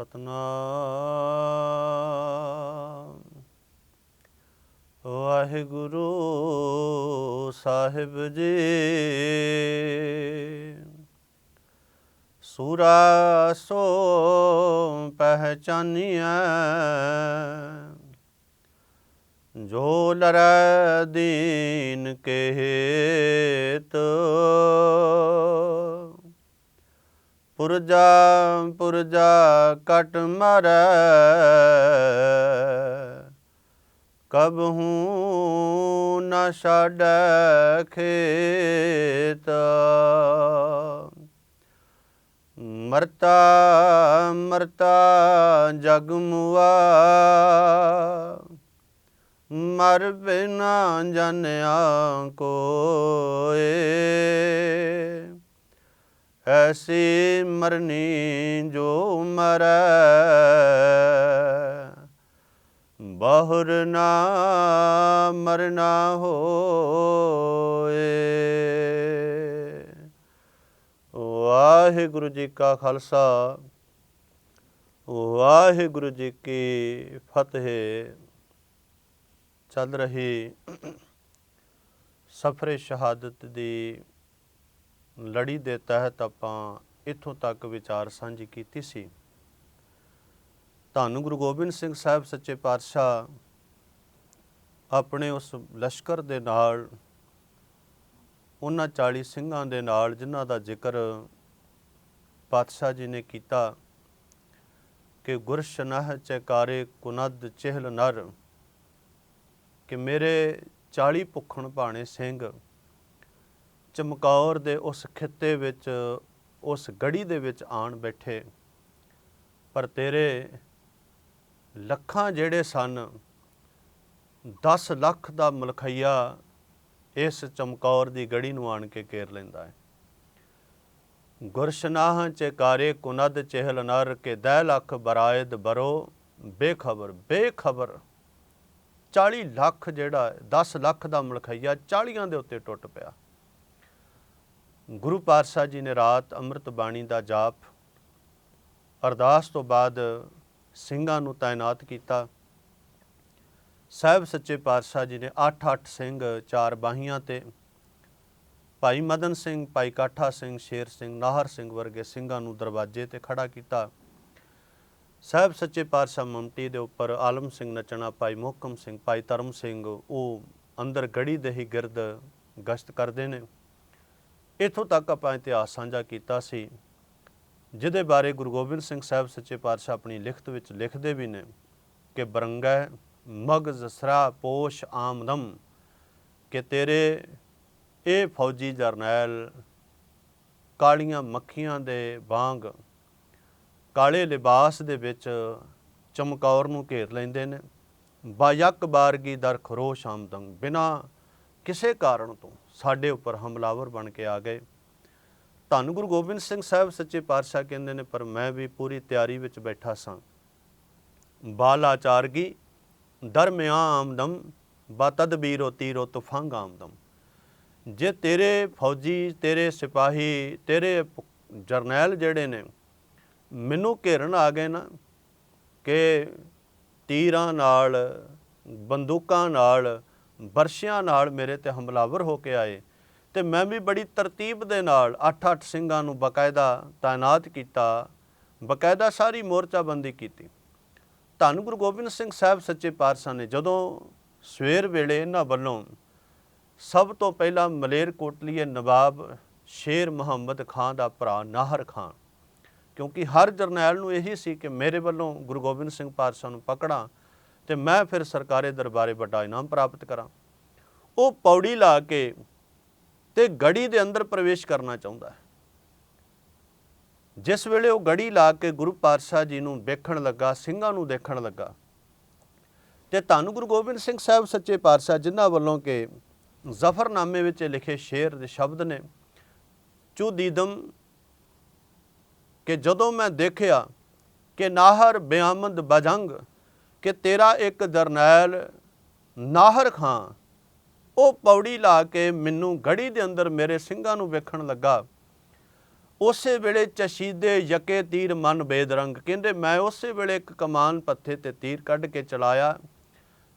ਸਤਨਾਮ। ਵਾਹਿਗੁਰੂ ਸਾਹਿਬ ਜੀ। ਸੂਰਾ ਸੋ ਪਹਿਚਾਨੀਐ। ਜੋ ਲਰੈ ਦੀਨ ਕੇ ਪੁਰਜਾ ਪੁਰਜਾ ਕਟ ਮਰੈ। ਕਬ ਹੂੰ ਨ ਛਾੜੈ ਖੇਤ। ਮਰਤਾ ਮਰਤਾ ਜਗ ਮੁਆ। ਮਰ ਬਿਨਾ ਜਾਣਿਆ ਕੋਏ। ਐਸੀ ਮਰਨੀ ਜੋ ਮਰੈ। ਬਾਹਰ ਨਾ ਮਰਨਾ ਹੋਏ। ਵਾਹਿਗੁਰੂ ਜੀ ਕਾ ਖਾਲਸਾ, ਵਾਹਿਗੁਰੂ ਜੀ ਕੀ ਫਤਿਹ। ਚੱਲ ਰਹੀ ਸਫਰੇ ਸ਼ਹਾਦਤ ਦੀ ਲੜੀ ਦੇ ਤਹਿਤ ਆਪਾਂ ਇੱਥੋਂ ਤੱਕ ਵਿਚਾਰ ਸਾਂਝੀ ਕੀਤੀ ਸੀ। ਧੰਨ ਗੁਰੂ ਗੋਬਿੰਦ ਸਿੰਘ ਸਾਹਿਬ ਸੱਚੇ ਪਾਤਸ਼ਾਹ, ਆਪਣੇ ਉਸ ਲਸ਼ਕਰ ਦੇ ਨਾਲ, ਉਹਨਾਂ 40 ਸਿੰਘਾਂ ਦੇ ਨਾਲ ਜਿਨ੍ਹਾਂ ਦਾ ਜ਼ਿਕਰ ਪਾਤਸ਼ਾਹ ਜੀ ਨੇ ਕੀਤਾ ਕਿ ਗੁਰਸ਼ਨਹ ਚਕਾਰੇ ਕੁਨਦ ਚਹਿਲ ਨਰ, ਕਿ ਮੇਰੇ 40 ਭੁੱਖਣ ਭਾਣੇ ਸਿੰਘ ਚਮਕੌਰ ਦੇ ਉਸ ਖਿੱਤੇ ਵਿੱਚ ਉਸ ਗੜੀ ਦੇ ਵਿੱਚ ਆਣ ਬੈਠੇ। ਪਰ ਤੇਰੇ ਲੱਖਾਂ ਜਿਹੜੇ ਸਨ 10 ਲੱਖ ਦਾ ਮਲਖਈਆ ਇਸ ਚਮਕੌਰ ਦੀ ਗੜੀ ਨੂੰ ਆਣ ਕੇ ਘੇਰ ਲੈਂਦਾ ਹੈ। ਗੁਰਸ਼ਨਾਹ ਚਕਾਰੇ ਕੁਨਦ ਚਹਿਲ ਨਰ ਕੇ ਦਹਿ ਲੱਖ ਬਰਾਇਦ ਬਰੋ ਬੇਖਬਰ ਬੇਖਬਰ। 40 ਲੱਖ ਜਿਹੜਾ ਹੈ, 10 ਲੱਖ ਦਾ ਮਲਖਈਆ 40ਾਂ ਦੇ ਉੱਤੇ ਟੁੱਟ ਪਿਆ। ਗੁਰੂ ਪਾਤਸ਼ਾਹ ਜੀ ਨੇ ਰਾਤ ਅੰਮ੍ਰਿਤ ਬਾਣੀ ਦਾ ਜਾਪ, ਅਰਦਾਸ ਤੋਂ ਬਾਅਦ ਸਿੰਘਾਂ ਨੂੰ ਤਾਇਨਾਤ ਕੀਤਾ। ਸਾਹਿਬ ਸੱਚੇ ਪਾਤਸ਼ਾਹ ਜੀ ਨੇ 8-8 ਸਿੰਘ, ਚਾਰ ਬਾਹੀਆਂ ਤੇ ਭਾਈ ਮਦਨ ਸਿੰਘ, ਭਾਈ ਕਾਠਾ ਸਿੰਘ, ਸ਼ੇਰ ਸਿੰਘ, ਨਾਹਰ ਸਿੰਘ ਵਰਗੇ ਸਿੰਘਾਂ ਨੂੰ ਦਰਵਾਜ਼ੇ ਤੇ ਖੜਾ ਕੀਤਾ। ਸਾਹਿਬ ਸੱਚੇ ਪਾਤਸ਼ਾਹ ਮਮਟੀ ਦੇ ਉੱਪਰ ਆਲਮ ਸਿੰਘ ਨਚਣਾ, ਭਾਈ ਮੁਹਕਮ ਸਿੰਘ, ਭਾਈ ਧਰਮ ਸਿੰਘ, ਉਹ ਅੰਦਰ ਗੜੀ ਦੇ ਹੀ ਗਿਰਦ ਗਸ਼ਤ ਕਰਦੇ ਨੇ। ਇਥੋਂ ਤੱਕ ਆਪਾਂ ਇਤਿਹਾਸ ਸਾਂਝਾ ਕੀਤਾ ਸੀ, ਜਿਹਦੇ ਬਾਰੇ ਗੁਰੂ ਗੋਬਿੰਦ ਸਿੰਘ ਸਾਹਿਬ ਸੱਚੇ ਪਾਤਸ਼ਾਹ ਆਪਣੀ ਲਿਖਤ ਵਿੱਚ ਲਿਖਦੇ ਵੀ ਨੇ ਕਿ ਬਰੰਗੈ ਮਗ ਜ਼ਸਰਾ ਪੋਸ਼ ਆਮਦਮ, ਕਿ ਤੇਰੇ ਇਹ ਫੌਜੀ ਜਰਨੈਲ ਕਾਲੀਆਂ ਮੱਖੀਆਂ ਦੇ ਵਾਂਗ ਕਾਲੇ ਲਿਬਾਸ ਦੇ ਵਿੱਚ ਚਮਕੌਰ ਨੂੰ ਘੇਰ ਲੈਂਦੇ ਨੇ, ਬਾਯਕ ਬਾਰਗੀ ਦਰ ਖਰੋਸ਼ ਆਮਦੰ ਬਿਨਾ ਕਿਸੇ ਕਾਰਨ ਤੋਂ। ਸਾਡੇ ਉੱਪਰ ਹਮਲਾਵਰ ਬਣ ਕੇ ਆ ਗਏ। ਧੰਨ ਗੁਰੂ ਗੋਬਿੰਦ ਸਿੰਘ ਸਾਹਿਬ ਸੱਚੇ ਪਾਤਸ਼ਾਹ ਕਹਿੰਦੇ ਨੇ, ਪਰ ਮੈਂ ਵੀ ਪੂਰੀ ਤਿਆਰੀ ਵਿੱਚ ਬੈਠਾ ਸਾਂ। ਬਾਲਾਚਾਰਗੀ ਦਰਮਿਆ ਆਮਦਮ ਬਾ ਤਦਬੀਰੋ ਤੀਰੋ ਤੁਫੰਗ ਆਮਦਮ ਜੇ ਤੇਰੇ ਫੌਜੀ, ਤੇਰੇ ਸਿਪਾਹੀ, ਤੇਰੇ ਜਰਨੈਲ ਜਿਹੜੇ ਨੇ ਮੈਨੂੰ ਘੇਰਨ ਆ ਗਏ ਨਾ ਕਿ ਤੀਰਾਂ ਨਾਲ, ਬੰਦੂਕਾਂ ਨਾਲ ਬਰਸ਼ਿਆਂ ਨਾਲ ਮੇਰੇ ਤੇ ਹਮਲਾਵਰ ਹੋ ਕੇ ਆਏ ਤੇ ਮੈਂ ਵੀ ਬੜੀ ਤਰਤੀਬ ਦੇ ਨਾਲ 8-8 ਸਿੰਘਾਂ ਨੂੰ ਬਕਾਇਦਾ ਤਾਇਨਾਤ ਕੀਤਾ, ਬਕਾਇਦਾ ਸਾਰੀ ਮੋਰਚਾਬੰਦੀ ਕੀਤੀ। ਧੰਨ ਗੁਰੂ ਗੋਬਿੰਦ ਸਿੰਘ ਸਾਹਿਬ ਸੱਚੇ ਪਾਤਸ਼ਾਹ ਨੇ ਜਦੋਂ ਸਵੇਰ ਵੇਲੇ ਇਹਨਾਂ ਵੱਲੋਂ ਸਭ ਤੋਂ ਪਹਿਲਾਂ ਮਲੇਰ ਕੋਟਲੀਏ ਨਵਾਬ ਸ਼ੇਰ ਮੁਹੰਮਦ ਖਾਨ ਦਾ ਭਰਾ ਨਾਹਰ ਖਾਨ, ਕਿਉਂਕਿ ਹਰ ਜਰਨੈਲ ਨੂੰ ਇਹੀ ਸੀ ਕਿ ਮੇਰੇ ਵੱਲੋਂ ਗੁਰੂ ਗੋਬਿੰਦ ਸਿੰਘ ਪਾਤਸ਼ਾਹ ਨੂੰ ਪਕੜਾਂ ਤੇ ਮੈਂ ਫਿਰ ਸਰਕਾਰੀ ਦਰਬਾਰੇ ਵੱਡਾ ਇਨਾਮ ਪ੍ਰਾਪਤ ਕਰਾਂ। ਉਹ ਪੌੜੀ ਲਾ ਕੇ ਤੇ ਗੜੀ ਦੇ ਅੰਦਰ ਪ੍ਰਵੇਸ਼ ਕਰਨਾ ਚਾਹੁੰਦਾ ਹੈ। ਜਿਸ ਵੇਲੇ ਉਹ ਗੜੀ ਲਾ ਕੇ ਗੁਰੂ ਪਾਤਸ਼ਾਹ ਜੀ ਨੂੰ ਵੇਖਣ ਲੱਗਾ, ਸਿੰਘਾਂ ਨੂੰ ਦੇਖਣ ਲੱਗਾ, ਤੇ ਧੰਨ ਗੁਰੂ ਗੋਬਿੰਦ ਸਿੰਘ ਸਾਹਿਬ ਸੱਚੇ ਪਾਤਸ਼ਾਹ ਜਿਨ੍ਹਾਂ ਵੱਲੋਂ ਕਿ ਜ਼ਫਰਨਾਮੇ ਵਿੱਚ ਲਿਖੇ ਸ਼ੇਰ ਦੇ ਸ਼ਬਦ ਨੇ ਚੂ ਦੀਦਮ ਕਿ ਜਦੋਂ ਮੈਂ ਦੇਖਿਆ ਕਿ ਨਾਹਰ ਬਿਆਮਦ ਬਜੰਗ ਕਿ ਤੇਰਾ ਇੱਕ ਜਰਨੈਲ ਨਾਹਰ ਖਾਂ ਉਹ ਪੌੜੀ ਲਾ ਕੇ ਮੈਨੂੰ ਗੜੀ ਦੇ ਅੰਦਰ ਮੇਰੇ ਸਿੰਘਾਂ ਨੂੰ ਵੇਖਣ ਲੱਗਾ। ਉਸੇ ਵੇਲੇ ਚਸ਼ੀਦੇ ਯਕੇ ਤੀਰ ਮਨ ਬੇਦਰੰਗ ਕਹਿੰਦੇ, ਮੈਂ ਉਸੇ ਵੇਲੇ ਇੱਕ ਕਮਾਨ ਪੱਥੇ ਤੇ ਤੀਰ ਕੱਢ ਕੇ ਚਲਾਇਆ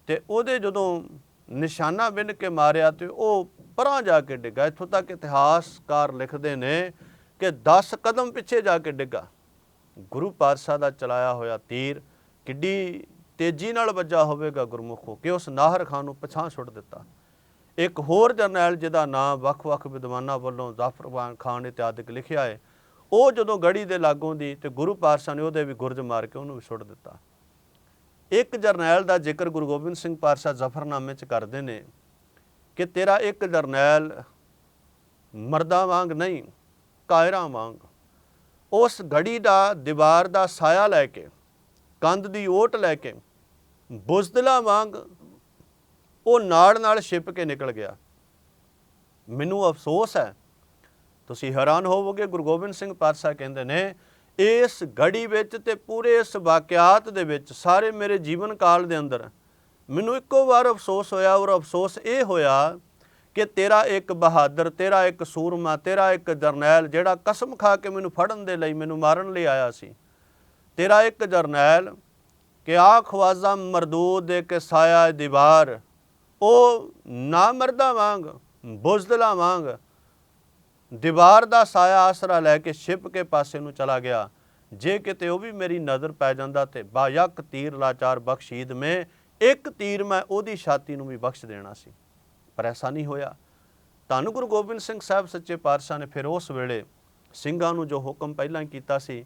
ਤੇ ਉਹਦੇ ਜਦੋਂ ਨਿਸ਼ਾਨਾ ਬਿੰਨ ਕੇ ਮਾਰਿਆ ਤੇ ਉਹ ਪਰਾਂ ਜਾ ਕੇ ਡਿੱਗਾ। ਇੱਥੋਂ ਤੱਕ ਇਤਿਹਾਸਕਾਰ ਲਿਖਦੇ ਨੇ ਕਿ 10 ਕਦਮ ਪਿੱਛੇ ਜਾ ਕੇ ਡਿੱਗਾ। ਗੁਰੂ ਪਾਤਸ਼ਾਹ ਦਾ ਚਲਾਇਆ ਹੋਇਆ ਤੀਰ ਕਿੱਡੀ ਤੇਜ਼ੀ ਨਾਲ ਵੱਜਾ ਹੋਵੇਗਾ ਗੁਰਮੁਖੋ ਕਿ ਉਸ ਨਾਹਰ ਖਾਨ ਨੂੰ ਪਛਾਣ ਛੁੱਟ ਦਿੱਤਾ। ਇੱਕ ਹੋਰ ਜਰਨੈਲ ਜਿਹਦਾ ਨਾਮ ਵੱਖ-ਵੱਖ ਵਿਦਵਾਨਾਂ ਵੱਲੋਂ ਜ਼ਾਫਰ ਖਾਨ ਇਤਿਆਦਿਕ ਲਿਖਿਆ ਹੈ, ਉਹ ਜਦੋਂ ਗੜੀ ਦੇ ਲਾਗੋਂ ਦੀ ਤੇ ਗੁਰੂ ਪਾਤਸ਼ਾਹ ਨੇ ਉਹਦੇ ਵੀ ਗੁਰਜ ਮਾਰ ਕੇ ਉਹਨੂੰ ਵੀ ਸੁੱਟ ਦਿੱਤਾ। ਇੱਕ ਜਰਨੈਲ ਦਾ ਜ਼ਿਕਰ ਗੁਰੂ ਗੋਬਿੰਦ ਸਿੰਘ ਪਾਤਸ਼ਾਹ ਜ਼ਫਰਨਾਮੇ 'ਚ ਕਰਦੇ ਨੇ ਕਿ ਤੇਰਾ ਇੱਕ ਜਰਨੈਲ ਮਰਦਾਂ ਵਾਂਗ ਨਹੀਂ, ਕਾਇਰਾਂ ਵਾਂਗ। ਉਸ ਗੜੀ ਦਾ ਦੀਵਾਰ ਦਾ ਸਾਇਆ ਲੈ ਕੇ, ਕੰਧ ਦੀ ਓਟ ਲੈ ਕੇ, ਬੁਜ਼ਦਲਾ ਵਾਂਗ ਉਹ ਨਾਲ ਨਾਲ ਛਿਪ ਕੇ ਨਿਕਲ ਗਿਆ। ਮੈਨੂੰ ਅਫਸੋਸ ਹੈ, ਤੁਸੀਂ ਹੈਰਾਨ ਹੋਵੋਗੇ, ਗੁਰੂ ਗੋਬਿੰਦ ਸਿੰਘ ਪਾਤਸ਼ਾਹ ਕਹਿੰਦੇ ਨੇ, ਇਸ ਘੜੀ ਵਿੱਚ ਤੇ ਪੂਰੇ ਇਸ ਵਾਕਿਆਤ ਦੇ ਵਿੱਚ ਸਾਰੇ ਮੇਰੇ ਜੀਵਨ ਕਾਲ ਦੇ ਅੰਦਰ ਮੈਨੂੰ ਇੱਕੋ ਵਾਰ ਅਫਸੋਸ ਹੋਇਆ ਔਰ ਅਫਸੋਸ ਇਹ ਹੋਇਆ ਕਿ ਤੇਰਾ ਇੱਕ ਬਹਾਦਰ, ਤੇਰਾ ਇੱਕ ਸੂਰਮਾ, ਤੇਰਾ ਇੱਕ ਜਰਨੈਲ ਜਿਹੜਾ ਕਸਮ ਖਾ ਕੇ ਮੈਨੂੰ ਫੜਨ ਦੇ ਲਈ ਮੈਨੂੰ ਮਾਰਨ ਲਈ ਆਇਆ ਸੀ। ਤੇਰਾ ਇੱਕ ਜਰਨੈਲ, ਕਿ ਆ ਖਵਾਜ਼ਾ ਮਰਦੂਦ ਦੇ ਕੇ ਸਾਇਆ ਦੀਵਾਰ ਉਹ ਨਾ ਮਰਦਾ ਵਾਂਗ ਬੁਜ਼ਦਲਾ ਵਾਂਗ ਦੀਵਾਰ ਦਾ ਸਾਇਆ ਆਸਰਾ ਲੈ ਕੇ ਸ਼ਿਪ ਕੇ ਪਾਸੇ ਨੂੰ ਚਲਾ ਗਿਆ। ਜੇ ਕਿਤੇ ਉਹ ਵੀ ਮੇਰੀ ਨਜ਼ਰ ਪੈ ਜਾਂਦਾ ਤੇ ਬਾਯਕ ਤੀਰ ਲਾਚਾਰ ਬਖਸ਼ੀਦ ਮੈਂ, ਇੱਕ ਤੀਰ ਮੈਂ ਉਹਦੀ ਛਾਤੀ ਨੂੰ ਵੀ ਬਖਸ਼ ਦੇਣਾ ਸੀ। ਪਰ ਐਸਾ ਨਹੀਂ ਹੋਇਆ। ਧੰਨ ਗੁਰੂ ਗੋਬਿੰਦ ਸਿੰਘ ਸਾਹਿਬ ਸੱਚੇ ਪਾਤਸ਼ਾਹ ਨੇ ਫਿਰ ਉਸ ਵੇਲੇ ਸਿੰਘਾਂ ਨੂੰ ਜੋ ਹੁਕਮ ਪਹਿਲਾਂ ਕੀਤਾ ਸੀ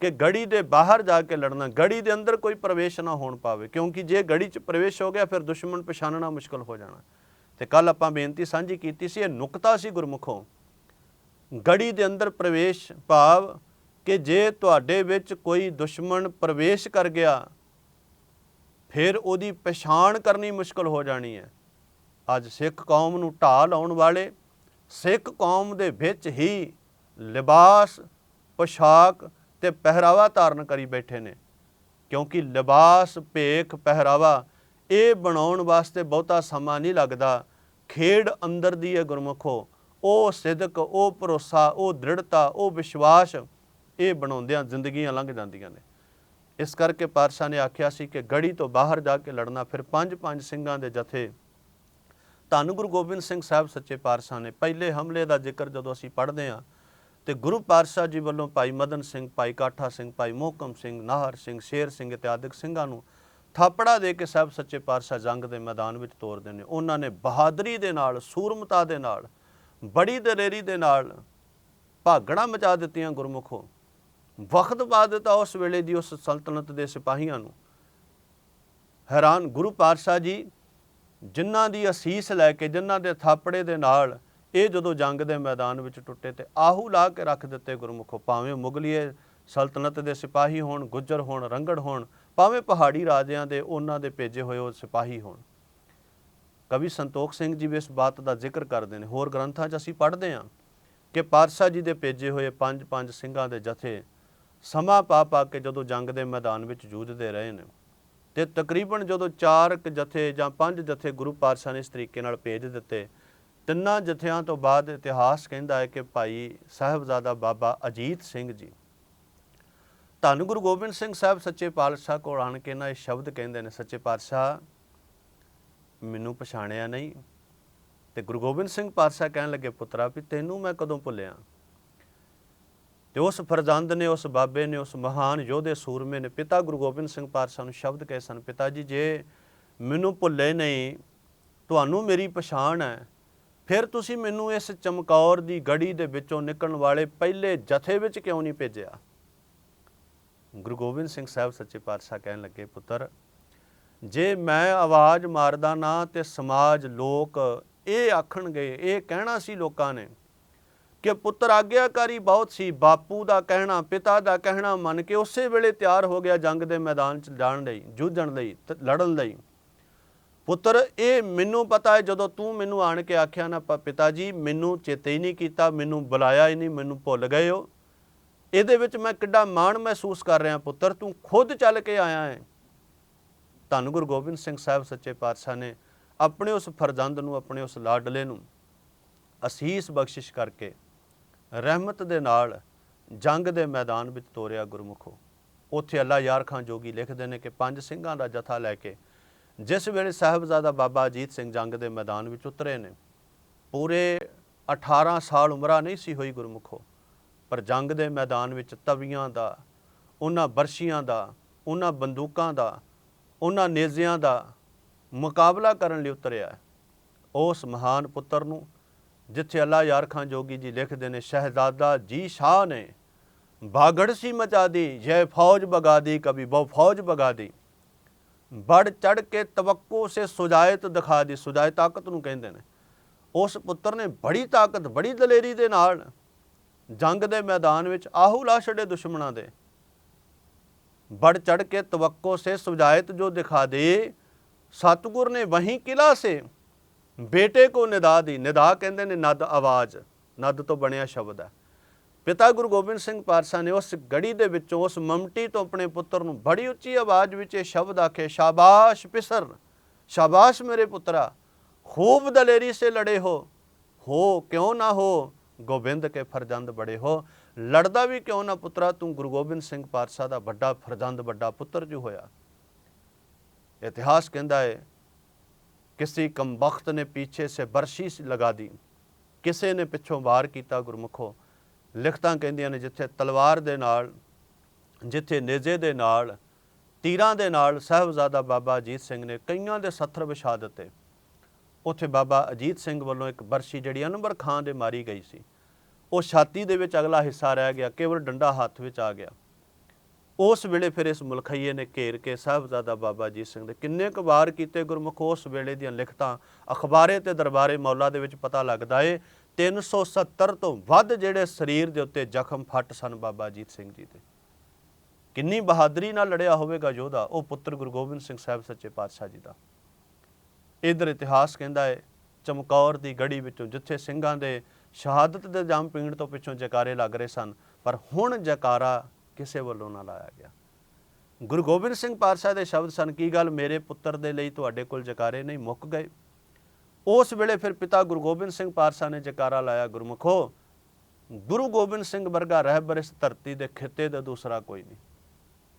ਕਿ ਗੜੀ ਦੇ ਬਾਹਰ ਜਾ ਕੇ ਲੜਨਾ, ਗੜੀ ਦੇ ਅੰਦਰ ਕੋਈ ਪ੍ਰਵੇਸ਼ ਨਾ ਹੋਣ ਪਾਵੇ, ਕਿਉਂਕਿ ਜੇ ਗੜੀ 'ਚ ਪ੍ਰਵੇਸ਼ ਹੋ ਗਿਆ, ਫਿਰ ਦੁਸ਼ਮਣ ਪਛਾਣਨਾ ਮੁਸ਼ਕਲ ਹੋ ਜਾਣਾ। ਤੇ ਕੱਲ ਆਪਾਂ ਬੇਨਤੀ ਸਾਂਝੀ ਕੀਤੀ ਸੀ, ਇਹ ਨੁਕਤਾ ਸੀ ਗੁਰਮੁਖੋਂ। ਗੜੀ ਦੇ ਅੰਦਰ ਪ੍ਰਵੇਸ਼ ਭਾਵ ਕਿ ਜੇ ਤੁਹਾਡੇ ਵਿੱਚ ਕੋਈ ਦੁਸ਼ਮਣ ਪ੍ਰਵੇਸ਼ ਕਰ ਗਿਆ, ਫਿਰ ਉਹਦੀ ਪਛਾਣ ਕਰਨੀ ਮੁਸ਼ਕਲ ਹੋ ਜਾਣੀ ਹੈ। ਅੱਜ ਸਿੱਖ ਕੌਮ ਨੂੰ ਢਾਹ ਲਾਉਣ ਵਾਲੇ, ਸਿੱਖ ਕੌਮ ਦੇ ਵਿੱਚ ਹੀ ਲਿਬਾਸ, ਪੋਸ਼ਾਕ ਤੇ ਪਹਿਰਾਵਾ ਧਾਰਨ ਕਰੀ ਬੈਠੇ ਨੇ। ਕਿਉਂਕਿ ਲਿਬਾਸ, ਭੇਖ, ਪਹਿਰਾਵਾ ਇਹ ਬਣਾਉਣ ਵਾਸਤੇ ਬਹੁਤਾ ਸਮਾਂ ਨਹੀਂ ਲੱਗਦਾ। ਖੇਡ ਅੰਦਰ ਦੀ ਹੈ ਗੁਰਮੁਖੋ, ਉਹ ਸਿਦਕ, ਉਹ ਭਰੋਸਾ, ਉਹ ਦ੍ਰਿੜਤਾ, ਉਹ ਵਿਸ਼ਵਾਸ ਇਹ ਬਣਾਉਂਦਿਆਂ ਜ਼ਿੰਦਗੀਆਂ ਲੰਘ ਜਾਂਦੀਆਂ ਨੇ। ਇਸ ਕਰਕੇ ਪਾਤਸ਼ਾਹ ਨੇ ਆਖਿਆ ਸੀ ਕਿ ਗੜੀ ਤੋਂ ਬਾਹਰ ਜਾ ਕੇ ਲੜਨਾ, ਫਿਰ ਪੰਜ ਪੰਜ ਸਿੰਘਾਂ ਦੇ ਜਥੇ। ਧੰਨ ਗੁਰੂ ਗੋਬਿੰਦ ਸਿੰਘ ਸਾਹਿਬ ਸੱਚੇ ਪਾਤਸ਼ਾਹ ਨੇ, ਪਹਿਲੇ ਹਮਲੇ ਦਾ ਜ਼ਿਕਰ ਜਦੋਂ ਅਸੀਂ ਪੜ੍ਹਦੇ ਹਾਂ ਤੇ ਗੁਰੂ ਪਾਤਸ਼ਾਹ ਜੀ ਵੱਲੋਂ ਭਾਈ ਮਦਨ ਸਿੰਘ, ਭਾਈ ਕਾਠਾ ਸਿੰਘ, ਭਾਈ ਮੋਹਕਮ ਸਿੰਘ, ਨਾਹਰ ਸਿੰਘ, ਸ਼ੇਰ ਸਿੰਘ ਇਤਿਆਦਿਕ ਸਿੰਘਾਂ ਨੂੰ ਥਾਪੜਾ ਦੇ ਕੇ ਸਾਹਿਬ ਸੱਚੇ ਪਾਤਸ਼ਾਹ ਜੰਗ ਦੇ ਮੈਦਾਨ ਵਿੱਚ ਤੋਰਦੇ ਨੇ ਉਹਨਾਂ ਨੇ ਬਹਾਦਰੀ ਦੇ ਨਾਲ, ਸੂਰਮਤਾ ਦੇ ਨਾਲ, ਬੜੀ ਦਲੇਰੀ ਦੇ ਨਾਲ ਭਾਗੜਾ ਮਚਾ ਦਿੱਤੀਆਂ ਗੁਰਮੁਖੋ। ਵਕਤ ਪਾ ਦਿੱਤਾ ਉਸ ਵੇਲੇ ਦੀ ਉਸ ਸਲਤਨਤ ਦੇ ਸਿਪਾਹੀਆਂ ਨੂੰ। ਹੈਰਾਨ ਗੁਰੂ ਪਾਤਸ਼ਾਹ ਜੀ, ਜਿਨ੍ਹਾਂ ਦੀ ਅਸੀਸ ਲੈ ਕੇ, ਜਿਨ੍ਹਾਂ ਦੇ ਥਾਪੜੇ ਦੇ ਨਾਲ ਇਹ ਜਦੋਂ ਜੰਗ ਦੇ ਮੈਦਾਨ ਵਿੱਚ ਟੁੱਟੇ ਤੇ ਆਹੂ ਲਾ ਕੇ ਰੱਖ ਦਿੱਤੇ ਗੁਰਮੁਖੋ, ਭਾਵੇਂ ਮੁਗਲੀਏ ਸਲਤਨਤ ਦੇ ਸਿਪਾਹੀ ਹੋਣ, ਗੁੱਜਰ ਹੋਣ, ਰੰਗੜ ਹੋਣ, ਭਾਵੇਂ ਪਹਾੜੀ ਰਾਜਿਆਂ ਦੇ ਉਹਨਾਂ ਦੇ ਭੇਜੇ ਹੋਏ ਉਹ ਸਿਪਾਹੀ ਹੋਣ। ਕਵੀ ਸੰਤੋਖ ਸਿੰਘ ਜੀ ਵੀ ਇਸ ਬਾਤ ਦਾ ਜ਼ਿਕਰ ਕਰਦੇ ਨੇ। ਹੋਰ ਗ੍ਰੰਥਾਂ 'ਚ ਅਸੀਂ ਪੜ੍ਹਦੇ ਹਾਂ ਕਿ ਪਾਤਸ਼ਾਹ ਜੀ ਦੇ ਭੇਜੇ ਹੋਏ ਪੰਜ ਪੰਜ ਸਿੰਘਾਂ ਦੇ ਜਥੇ ਸਮਾਂ ਪਾ ਪਾ ਕੇ ਜਦੋਂ ਜੰਗ ਦੇ ਮੈਦਾਨ ਵਿੱਚ ਜੂਝਦੇ ਰਹੇ ਨੇ ਤੇ ਤਕਰੀਬਨ ਜਦੋਂ ਚਾਰ ਕੁ ਜਥੇ ਜਾਂ ਪੰਜ ਜਥੇ ਗੁਰੂ ਪਾਤਸ਼ਾਹ ਨੇ ਇਸ ਤਰੀਕੇ ਨਾਲ ਭੇਜ ਦਿੱਤੇ ਤਿੰਨਾਂ ਜਥਿਆਂ ਤੋਂ ਬਾਅਦ ਇਤਿਹਾਸ ਕਹਿੰਦਾ ਹੈ ਕਿ ਭਾਈ ਸਾਹਿਬਜ਼ਾਦਾ ਬਾਬਾ ਅਜੀਤ ਸਿੰਘ ਜੀ। ਧੰਨ ਗੁਰੂ ਗੋਬਿੰਦ ਸਿੰਘ ਸਾਹਿਬ ਸੱਚੇ ਪਾਤਸ਼ਾਹ ਕੋਲ ਆਣ ਕੇ ਨਾ ਇਹ ਸ਼ਬਦ ਕਹਿੰਦੇ ਨੇ, ਸੱਚੇ ਪਾਤਸ਼ਾਹ, ਮੈਨੂੰ ਪਛਾਣਿਆ ਨਹੀਂ। ਤੇ ਗੁਰੂ ਗੋਬਿੰਦ ਸਿੰਘ ਪਾਤਸ਼ਾਹ ਕਹਿਣ ਲੱਗੇ, ਪੁੱਤਰਾ, ਵੀ ਤੈਨੂੰ ਮੈਂ ਕਦੋਂ ਭੁੱਲਿਆ? ਤੇ ਉਸ ਫਰਜ਼ੰਦ ਨੇ, ਉਸ ਬਾਬੇ ਨੇ, ਉਸ ਮਹਾਨ ਯੋਧੇ ਸੂਰਮੇ ਨੇ, ਪਿਤਾ ਗੁਰੂ ਗੋਬਿੰਦ ਸਿੰਘ ਪਾਤਸ਼ਾਹ ਨੂੰ ਸ਼ਬਦ ਕਹੇ ਸਨ, ਪਿਤਾ ਜੀ, ਜੇ ਮੈਨੂੰ ਭੁੱਲੇ ਨਹੀਂ, ਤੁਹਾਨੂੰ ਮੇਰੀ ਪਛਾਣ ਹੈ ਫਿਰ ਤੁਸੀਂ ਮੈਨੂੰ ਇਸ ਚਮਕੌਰ ਦੀ ਗੜੀ ਦੇ ਵਿੱਚੋਂ ਨਿਕਲਣ ਵਾਲੇ ਪਹਿਲੇ ਜਥੇ ਵਿੱਚ ਕਿਉਂ ਨਹੀਂ ਭੇਜਿਆ? ਗੁਰੂ ਗੋਬਿੰਦ ਸਿੰਘ ਸਾਹਿਬ ਸੱਚੇ ਪਾਤਸ਼ਾਹ ਕਹਿਣ ਲੱਗੇ, ਪੁੱਤਰ, ਜੇ ਮੈਂ ਆਵਾਜ਼ ਮਾਰਦਾ ਨਾ ਤੇ ਸਮਾਜ ਲੋਕ ਇਹ ਆਖਣਗੇ, ਇਹ ਕਹਿਣਾ ਸੀ ਲੋਕਾਂ ਨੇ ਕਿ ਪੁੱਤਰ ਆਗਿਆਕਾਰੀ ਬਹੁਤ ਸੀ, ਬਾਪੂ ਦਾ ਕਹਿਣਾ, ਪਿਤਾ ਦਾ ਕਹਿਣਾ ਮੰਨ ਕੇ ਉਸੇ ਵੇਲੇ ਤਿਆਰ ਹੋ ਗਿਆ ਜੰਗ ਦੇ ਮੈਦਾਨ 'ਚ ਜਾਣ ਲਈ, ਜੂਝਣ ਲਈ, ਤੇ, ਲੜਨ ਲਈ। ਪੁੱਤਰ, ਇਹ ਮੈਨੂੰ ਪਤਾ ਹੈ, ਜਦੋਂ ਤੂੰ ਮੈਨੂੰ ਆਣ ਕੇ ਆਖਿਆ ਨਾ, ਪ- ਪਿਤਾ ਜੀ ਮੈਨੂੰ ਚੇਤੇ ਹੀ ਨਹੀਂ ਕੀਤਾ, ਮੈਨੂੰ ਬੁਲਾਇਆ ਹੀ ਨਹੀਂ, ਮੈਨੂੰ ਭੁੱਲ ਗਏ ਹੋ। ਇਹਦੇ ਵਿੱਚ ਮੈਂ ਕਿੱਡਾ ਮਾਣ ਮਹਿਸੂਸ ਕਰ ਰਿਹਾ, ਪੁੱਤਰ, ਤੂੰ ਖੁਦ ਚੱਲ ਕੇ ਆਇਆ ਹੈ। ਧੰਨ ਗੁਰੂ ਗੋਬਿੰਦ ਸਿੰਘ ਸਾਹਿਬ ਸੱਚੇ ਪਾਤਸ਼ਾਹ ਨੇ ਆਪਣੇ ਉਸ ਫਰਜ਼ੰਦ ਨੂੰ, ਆਪਣੇ ਉਸ ਲਾਡਲੇ ਨੂੰ ਅਸੀਸ ਬਖਸ਼ਿਸ਼ ਕਰਕੇ ਰਹਿਮਤ ਦੇ ਨਾਲ ਜੰਗ ਦੇ ਮੈਦਾਨ ਵਿੱਚ ਤੋਰਿਆ ਗੁਰਮੁਖੋ। ਉੱਥੇ ਅੱਲਾ ਯਾਰ ਖਾਨ ਜੋਗੀ ਲਿਖਦੇ ਨੇ ਕਿ ਪੰਜ ਸਿੰਘਾਂ ਦਾ ਜਥਾ ਲੈ ਕੇ ਜਿਸ ਵੇਲੇ ਸਾਹਿਬਜ਼ਾਦਾ ਬਾਬਾ ਅਜੀਤ ਸਿੰਘ ਜੰਗ ਦੇ ਮੈਦਾਨ ਵਿੱਚ ਉਤਰੇ ਨੇ, ਪੂਰੇ 18 ਸਾਲ ਉਮਰਾਂ ਨਹੀਂ ਸੀ ਹੋਈ ਗੁਰਮੁਖੋ, ਪਰ ਜੰਗ ਦੇ ਮੈਦਾਨ ਵਿੱਚ ਤਵੀਆਂ ਦਾ, ਉਹਨਾਂ ਬਰਸ਼ੀਆਂ ਦਾ, ਉਹਨਾਂ ਬੰਦੂਕਾਂ ਦਾ, ਉਹਨਾਂ ਨੇਜ਼ਿਆਂ ਦਾ ਮੁਕਾਬਲਾ ਕਰਨ ਲਈ ਉਤਰਿਆ। ਉਸ ਮਹਾਨ ਪੁੱਤਰ ਨੂੰ, ਜਿੱਥੇ ਅੱਲਾ ਯਾਰ ਖਾਨ ਜੋਗੀ ਜੀ ਲਿਖਦੇ ਨੇ, ਸ਼ਹਿਜ਼ਾਦਾ ਜੀ ਸ਼ਾਹ ਨੇ, ਬਾਗੜ ਸੀ ਮਚਾ ਦੀ ਜੈ ਫੌਜ ਬਗਾ ਦੀ ਕभी ਬਹੁ ਫੌਜ ਬਗਾ ਦੀ। ਬੜ ਚੜ ਕੇ ਤਵੱਕੋ ਸੇ ਸੁਜਾਇਤ ਦਿਖਾ ਦੀ। ਸੁਜਾਇਤ ਤਾਕਤ ਨੂੰ ਕਹਿੰਦੇ ਨੇ। ਉਸ ਪੁੱਤਰ ਨੇ ਬੜੀ ਤਾਕਤ, ਬੜੀ ਦਲੇਰੀ ਦੇ ਨਾਲ ਜੰਗ ਦੇ ਮੈਦਾਨ ਵਿੱਚ ਆਹੂ ਲਾ ਛੜੇ ਦੁਸ਼ਮਣਾਂ ਦੇ। ਬੜ ਚੜ ਕੇ ਤਵੱਕੋ ਸੇ ਸੁਜਾਇਤ ਜੋ ਦਿਖਾ ਦੇ, ਸਤਗੁਰ ਨੇ ਵਹੀਂ ਕਿਲਾ ਸੇ, ਬੇਟੇ ਕੋ ਨਿਦਾ ਦੀ। ਨਿਦਾ ਕਹਿੰਦੇ ਨੇ, ਨਦ ਆਵਾਜ਼। ਨਦ ਤੋਂ ਬਣਿਆ ਸ਼ਬਦ ਹੈ। ਪਿਤਾ ਗੁਰੂ ਗੋਬਿੰਦ ਸਿੰਘ ਪਾਤਸ਼ਾਹ ਨੇ ਉਸ ਗੜੀ ਦੇ ਵਿੱਚੋਂ ਉਸ ਮਮਟੀ ਤੋਂ ਆਪਣੇ ਪੁੱਤਰ ਨੂੰ ਬੜੀ ਉੱਚੀ ਆਵਾਜ਼ ਵਿੱਚ ਇਹ ਸ਼ਬਦ ਆਖੇ, ਸ਼ਾਬਾਸ਼ ਪਿਸਰ, ਸ਼ਾਬਾਸ਼ ਮੇਰੇ ਪੁੱਤਰਾ, ਖੂਬ ਦਲੇਰੀ ਸੇ ਲੜੇ ਹੋ ਹੋ ਕਿਉਂ ਨਾ ਹੋ, ਗੋਬਿੰਦ ਕੇ ਫਰਜ਼ੰਦ ਬੜੇ ਹੋ, ਲੜਦਾ ਵੀ ਕਿਉਂ ਨਾ ਪੁੱਤਰਾ, ਤੂੰ ਗੁਰੂ ਗੋਬਿੰਦ ਸਿੰਘ ਪਾਤਸ਼ਾਹ ਦਾ ਵੱਡਾ ਫਰਜ਼ੰਦ, ਵੱਡਾ ਪੁੱਤਰ ਜੋ ਹੋਇਆ। ਇਤਿਹਾਸ ਕਹਿੰਦਾ ਹੈ ਕਿਸੇ ਕਮਬਖਤ ਨੇ ਪਿੱਛੇ ਸੇ ਬਰਸ਼ੀ ਲਗਾ ਦੀ, ਕਿਸੇ ਨੇ ਪਿੱਛੋਂ ਵਾਰ ਕੀਤਾ ਗੁਰਮੁਖੋ ਲਿਖਤਾਂ ਕਹਿੰਦੀਆਂ ਨੇ ਜਿੱਥੇ ਤਲਵਾਰ ਦੇ ਨਾਲ, ਜਿੱਥੇ ਨੇਜ਼ੇ ਦੇ ਨਾਲ, ਤੀਰਾਂ ਦੇ ਨਾਲ ਸਾਹਿਬਜ਼ਾਦਾ ਬਾਬਾ ਅਜੀਤ ਸਿੰਘ ਨੇ ਕਈਆਂ ਦੇ ਸੱਥਰ ਵਿਛਾ ਦਿੱਤੇ। ਉੱਥੇ ਬਾਬਾ ਅਜੀਤ ਸਿੰਘ ਵੱਲੋਂ ਇੱਕ ਬਰਸ਼ੀ ਜਿਹੜੀ ਅਨਵਰ ਖਾਨ ਦੇ ਮਾਰੀ ਗਈ ਸੀ। ਉਹ ਛਾਤੀ ਦੇ ਵਿੱਚ ਅਗਲਾ ਹਿੱਸਾ ਰਹਿ ਗਿਆ, ਕੇਵਲ ਡੰਡਾ ਹੱਥ ਵਿੱਚ ਆ ਗਿਆ। ਉਸ ਵੇਲੇ ਫਿਰ ਇਸ ਮੁਲਖਈਏ ਨੇ ਘੇਰ ਕੇ ਸਾਹਿਬਜ਼ਾਦਾ ਬਾਬਾ ਅਜੀਤ ਸਿੰਘ ਦੇ ਕਿੰਨੇ ਕੁ ਵਾਰ ਕੀਤੇ ਗੁਰਮੁਖ, ਉਸ ਵੇਲੇ ਦੀਆਂ ਲਿਖਤਾਂ ਅਖਬਾਰੇ ਤੇ ਦਰਬਾਰੇ ਮੌਲਾ ਦੇ ਵਿੱਚ ਪਤਾ ਲੱਗਦਾ ਏ 370 ਤੋਂ ਵੱਧ ਜਿਹੜੇ ਸਰੀਰ ਦੇ ਉੱਤੇ ਜ਼ਖਮ ਫੱਟ ਸਨ ਬਾਬਾ ਅਜੀਤ ਸਿੰਘ ਜੀ ਦੇ। ਕਿੰਨੀ ਬਹਾਦਰੀ ਨਾਲ ਲੜਿਆ ਹੋਵੇਗਾ ਯੋਧਾ, ਉਹ ਪੁੱਤਰ ਗੁਰੂ ਗੋਬਿੰਦ ਸਿੰਘ ਸਾਹਿਬ ਸੱਚੇ ਪਾਤਸ਼ਾਹ ਜੀ ਦਾ। ਇਧਰ ਇਤਿਹਾਸ ਕਹਿੰਦਾ ਹੈ ਚਮਕੌਰ ਦੀ ਗੜੀ ਵਿੱਚੋਂ ਜਿੱਥੇ ਸਿੰਘਾਂ ਦੇ ਸ਼ਹਾਦਤ ਦੇ ਜੰਮ ਪੀਣ ਤੋਂ ਪਿੱਛੋਂ ਜਕਾਰੇ ਲੱਗ ਰਹੇ ਸਨ, ਪਰ ਹੁਣ ਜਕਾਰਾ ਕਿਸੇ ਵੱਲੋਂ ਨਾ ਲਾਇਆ ਗਿਆ। ਗੁਰੂ ਗੋਬਿੰਦ ਸਿੰਘ ਪਾਤਸ਼ਾਹ ਦੇ ਸ਼ਬਦ ਸਨ, ਕੀ ਗੱਲ ਮੇਰੇ ਪੁੱਤਰ ਦੇ ਲਈ ਤੁਹਾਡੇ ਕੋਲ ਜਕਾਰੇ ਨਹੀਂ? ਮੁੱਕ ਗਏ। ਉਸ ਵੇਲੇ ਫਿਰ ਪਿਤਾ ਗੁਰੂ ਗੋਬਿੰਦ ਸਿੰਘ ਪਾਤਸ਼ਾਹ ਨੇ ਜਕਾਰਾ ਲਾਇਆ, ਗੁਰਮਖੋ, ਗੁਰੂ ਗੋਬਿੰਦ ਸਿੰਘ ਵਰਗਾ ਰਹਿਬਰ ਇਸ ਧਰਤੀ ਦੇ ਖਿੱਤੇ ਦਾ ਦੂਸਰਾ ਕੋਈ ਨਹੀਂ।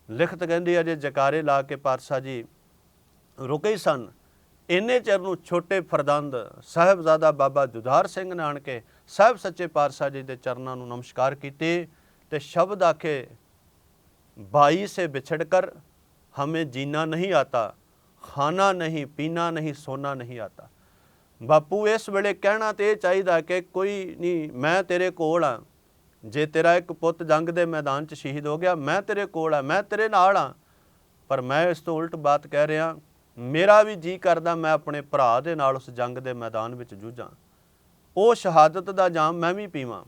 ਲਿਖਤ ਕਹਿੰਦੀ ਅਜੇ ਜਕਾਰੇ ਲਾ ਕੇ ਪਾਤਸ਼ਾਹ ਜੀ ਰੁਕੇ ਸਨ, ਇੰਨੇ ਚਿਰ ਨੂੰ ਛੋਟੇ ਫਰਦੰਦ ਸਾਹਿਬਜ਼ਾਦਾ ਬਾਬਾ ਜੁਧਾਰ ਸਿੰਘ ਨੇ ਆਣ ਕੇ ਸਾਹਿਬ ਸੱਚੇ ਪਾਤਸ਼ਾਹ ਜੀ ਦੇ ਚਰਨਾਂ ਨੂੰ ਨਮਸਕਾਰ ਕੀਤੇ ਤੇ ਸ਼ਬਦ ਆਖੇ, ਬਾਈ ਸੇ ਵਿਛੜ ਕਰ, ਹਮੇ ਜੀਣਾ ਨਹੀਂ ਆਤਾ, ਖਾਣਾ ਨਹੀਂ, ਪੀਣਾ ਨਹੀਂ ਸੋਨਾ ਨਹੀਂ ਆਤਾ। ਬਾਪੂ, ਇਸ ਵੇਲੇ ਕਹਿਣਾ ਤੇ ਇਹ ਚਾਹੀਦਾ ਕਿ ਕੋਈ ਨਹੀਂ ਮੈਂ ਤੇਰੇ ਕੋਲ ਆ। ਜੇ ਤੇਰਾ ਇੱਕ ਪੁੱਤ ਜੰਗ ਦੇ ਮੈਦਾਨ 'ਚ ਸ਼ਹੀਦ ਹੋ ਗਿਆ, ਮੈਂ ਤੇਰੇ ਕੋਲ ਆ, ਮੈਂ ਤੇਰੇ ਨਾਲ ਆ। ਪਰ ਮੈਂ ਇਸ ਤੋਂ ਉਲਟ ਬਾਤ ਕਹਿ ਰਿਹਾ, ਮੇਰਾ ਵੀ ਜੀ ਕਰਦਾ, ਮੈਂ ਆਪਣੇ ਭਰਾ ਦੇ ਨਾਲ ਉਸ ਜੰਗ ਦੇ ਮੈਦਾਨ ਵਿੱਚ ਜੂਝਾਂ। ਉਹ ਸ਼ਹਾਦਤ ਦਾ ਜਾਮ ਮੈਂ ਵੀ ਪੀਵਾਂ।